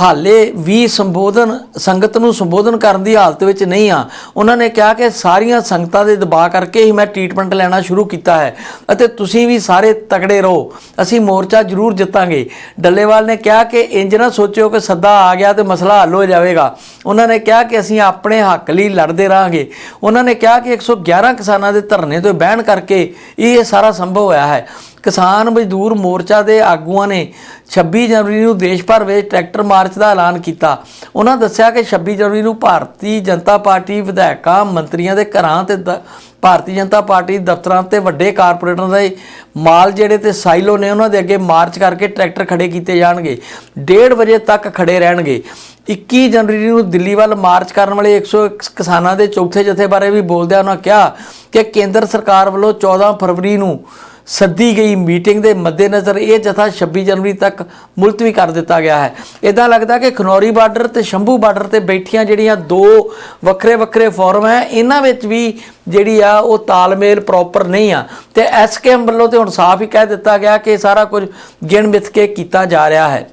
ਹਾਲੇ ਵੀ ਸੰਬੋਧਨ, ਸੰਗਤ ਨੂੰ ਸੰਬੋਧਨ ਕਰਨ ਦੀ ਹਾਲਤ ਵਿੱਚ ਨਹੀਂ ਆ। ਉਹਨਾਂ ਨੇ ਕਿਹਾ ਕਿ ਸਾਰੀਆਂ ਸੰਗਤਾਂ ਦੇ ਦਬਾਅ ਕਰਕੇ ਹੀ ਮੈਂ ਟ੍ਰੀਟਮੈਂਟ ਲੈਣਾ ਸ਼ੁਰੂ ਕੀਤਾ ਹੈ ਅਤੇ ਤੁਸੀਂ ਵੀ ਸਾਰੇ ਤਕੜੇ ਰਹੋ। ਅਸੀਂ ਮੋਰਚਾ ਜ਼ਰੂਰ ਜਿੱਤਾਂਗੇ। ਡੱਲੇਵਾਲ ਨੇ ਕਿਹਾ ਕਿ ਇੰਜ ਨਾ ਸੋਚਿਓ ਕਿ ਸੱਦਾ ਆ ਗਿਆ ਤੇ ਮਸਲਾ ਹੱਲ ਹੋ ਜਾਵੇਗਾ। ਉਹਨਾਂ ਨੇ ਕਿਹਾ ਕਿ ਅਸੀਂ ਆਪਣੇ ਹੱਕ ਲਈ ਲੜਦੇ ਰਹਾਂਗੇ। ਉਹਨਾਂ ਨੇ ਕਿਹਾ ਕਿ 111 ਕਿਸਾਨਾਂ ਦੇ ਧਰਨੇ ਤੋਂ ਬਹਿਣ ਕਰਕੇ ਇਹ ਸਾਰਾ ਸੰਭਵ ਹੋਇਆ ਹੈ। ਕਿਸਾਨ ਮਜ਼ਦੂਰ ਮੋਰਚਾ ਦੇ ਆਗੂਆਂ ਨੇ 26 ਜਨਵਰੀ ਨੂੰ ਦੇਸ਼ ਭਰ ਵਿੱਚ ਟਰੈਕਟਰ ਮਾਰਚ ਦਾ ਐਲਾਨ ਕੀਤਾ। ਉਹਨਾਂ ਦੱਸਿਆ ਕਿ 26 ਜਨਵਰੀ ਨੂੰ ਭਾਰਤੀ ਜਨਤਾ ਪਾਰਟੀ ਵਿਧਾਇਕਾਂ, ਮੰਤਰੀਆਂ ਦੇ ਘਰਾਂ ਤੇ ਦ- ਭਾਰਤੀ ਜਨਤਾ ਪਾਰਟੀ ਦਫ਼ਤਰਾਂ ਤੇ ਵੱਡੇ ਕਾਰਪੋਰੇਟਰਾਂ ਦੇ ਮਾਲ ਜਿਹੜੇ ਤੇ ਸਾਈਲੋ ਨੇ, ਉਹਨਾਂ ਦੇ ਅੱਗੇ ਮਾਰਚ ਕਰਕੇ ਟਰੈਕਟਰ ਖੜੇ ਕੀਤੇ ਜਾਣਗੇ। 1:30 ਵਜੇ ਤੱਕ ਖੜੇ ਰਹਿਣਗੇ। 21 ਜਨਵਰੀ ਨੂੰ ਦਿੱਲੀ ਵੱਲ ਮਾਰਚ ਕਰਨ ਵਾਲੇ 100 ਕਿਸਾਨਾਂ ਦੇ ਚੌਥੇ ਜਥੇ ਬਾਰੇ ਵੀ ਬੋਲਦਿਆਂ ਉਹਨਾਂ ਕਿਹਾ ਕਿ ਕੇਂਦਰ ਸਰਕਾਰ ਵੱਲੋਂ 14 ਫਰਵਰੀ ਨੂੰ ਸੱਦੀ ਗਈ ਮੀਟਿੰਗ ਦੇ ਮੱਦੇਨਜ਼ਰ ਇਹ ਜਥਾ 26 ਜਨਵਰੀ ਤੱਕ ਮੁਲਤਵੀ ਕਰ ਦਿੱਤਾ ਗਿਆ ਹੈ। ਇਦਾਂ ਲੱਗਦਾ ਕਿ ਖਨੌਰੀ ਬਾਰਡਰ ਤੇ ਸ਼ੰਭੂ ਬਾਰਡਰ ਤੇ ਬੈਠੀਆਂ ਜਿਹੜੀਆਂ ਦੋ ਵੱਖਰੇ ਵੱਖਰੇ ਫੋਰਮ ਹੈ, ਇਹਨਾਂ ਵਿੱਚ ਵੀ ਜਿਹੜੀ ਆ ਉਹ ਤਾਲਮੇਲ ਪ੍ਰੋਪਰ ਨਹੀਂ ਆ। ਤੇ ਐਸਕੇਐਮ ਵੱਲੋਂ ਤੇ ਹੁਣ ਸਾਫ਼ ਹੀ ਕਹਿ ਦਿੱਤਾ ਗਿਆ ਕਿ ਸਾਰਾ ਕੁਝ ਗਿਣ ਮਿਥ ਕੇ ਕੀਤਾ ਜਾ ਰਿਹਾ ਹੈ।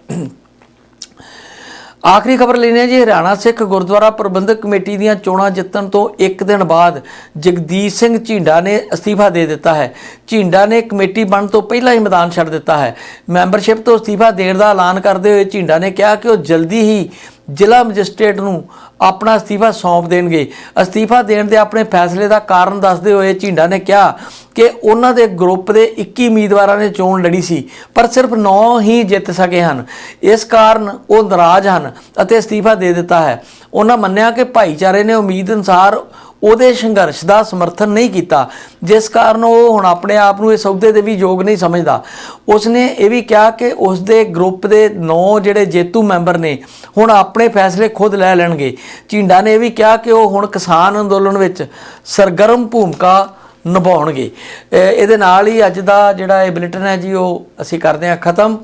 ਆਖਰੀ ਖਬਰ ਲੈਣੇ ਜੀ, ਹਰਿਆਣਾ ਸਿੱਖ ਗੁਰਦੁਆਰਾ ਪ੍ਰਬੰਧਕ ਕਮੇਟੀ ਦੀਆਂ ਚੋਣਾਂ ਜਿੱਤਣ ਤੋਂ ਇੱਕ ਦਿਨ ਬਾਅਦ ਜਗਦੀਸ਼ ਸਿੰਘ ਝੀਂਡਾ ਨੇ ਅਸਤੀਫਾ ਦੇ ਦਿੱਤਾ ਹੈ। ਝੀਂਡਾ ਨੇ ਕਮੇਟੀ ਬਣਨ ਤੋਂ ਪਹਿਲਾਂ ਹੀ ਮੈਦਾਨ ਛੱਡ ਦਿੱਤਾ ਹੈ। ਮੈਂਬਰਸ਼ਿਪ ਤੋਂ ਅਸਤੀਫਾ ਦੇਣ ਦਾ ਐਲਾਨ ਕਰਦੇ ਹੋਏ ਝੀਂਡਾ ਨੇ ਕਿਹਾ ਕਿ ਉਹ ਜਲਦੀ ਹੀ ਜ਼ਿਲ੍ਹਾ ਮੈਜਿਸਟ੍ਰੇਟ ਨੂੰ ਆਪਣਾ ਅਸਤੀਫਾ ਸੌਂਪ ਦੇਣਗੇ। ਅਸਤੀਫਾ ਦੇਣ ਦੇ ਆਪਣੇ ਫੈਸਲੇ ਦਾ ਕਾਰਨ ਦੱਸਦੇ ਹੋਏ ਝੀਂਡਾ ਨੇ ਕਿਹਾ ਕਿ ਉਹਨਾਂ ਦੇ ਗਰੁੱਪ ਦੇ 21 ਉਮੀਦਵਾਰਾਂ ਨੇ ਚੋਣ ਲੜੀ ਸੀ, ਪਰ ਸਿਰਫ 9 ਹੀ ਜਿੱਤ ਸਕੇ ਹਨ। ਇਸ ਕਾਰਨ ਉਹ ਨਾਰਾਜ਼ ਹਨ ਅਤੇ ਅਸਤੀਫਾ ਦੇ ਦਿੱਤਾ ਹੈ। ਉਹਨਾਂ ਮੰਨਿਆ ਕਿ ਭਾਈਚਾਰੇ ਨੇ ਉਮੀਦ ਅਨੁਸਾਰ ਉਹਦੇ ਸੰਘਰਸ਼ ਦਾ ਸਮਰਥਨ ਨਹੀਂ ਕੀਤਾ, ਜਿਸ ਕਾਰਨ ਉਹ ਹੁਣ ਆਪਣੇ ਆਪ ਨੂੰ ਇਸ ਅਹੁਦੇ ਦੇ ਵੀ ਯੋਗ ਨਹੀਂ ਸਮਝਦਾ। ਉਸਨੇ ਇਹ ਵੀ ਕਿਹਾ ਕਿ ਉਸ ਦੇ ਗਰੁੱਪ ਦੇ 9 ਜਿਹੜੇ ਜੇਤੂ ਮੈਂਬਰ ਨੇ, ਹੁਣ ਆਪਣੇ ਫੈਸਲੇ ਖੁਦ ਲੈ ਲੈਣਗੇ। ਝਿੰਡਾ ਨੇ ਇਹ ਵੀ ਕਿਹਾ ਕਿ ਉਹ ਹੁਣ ਕਿਸਾਨ ਅੰਦੋਲਨ ਵਿੱਚ ਸਰਗਰਮ ਭੂਮਿਕਾ ਨਿਭਾਉਣਗੇ। ਇਹਦੇ ਨਾਲ ਹੀ ਅੱਜ ਦਾ ਜਿਹੜਾ ਇਹ ਬੁਲੇਟਿਨ ਹੈ ਜੀ, ਉਹ ਅਸੀਂ ਕਰਦੇ ਹਾਂ ਖਤਮ।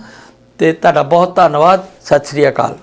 ਤੇ ਤੁਹਾਡਾ ਬਹੁਤ ਧੰਨਵਾਦ। ਸਤਿ ਸ੍ਰੀ ਅਕਾਲ।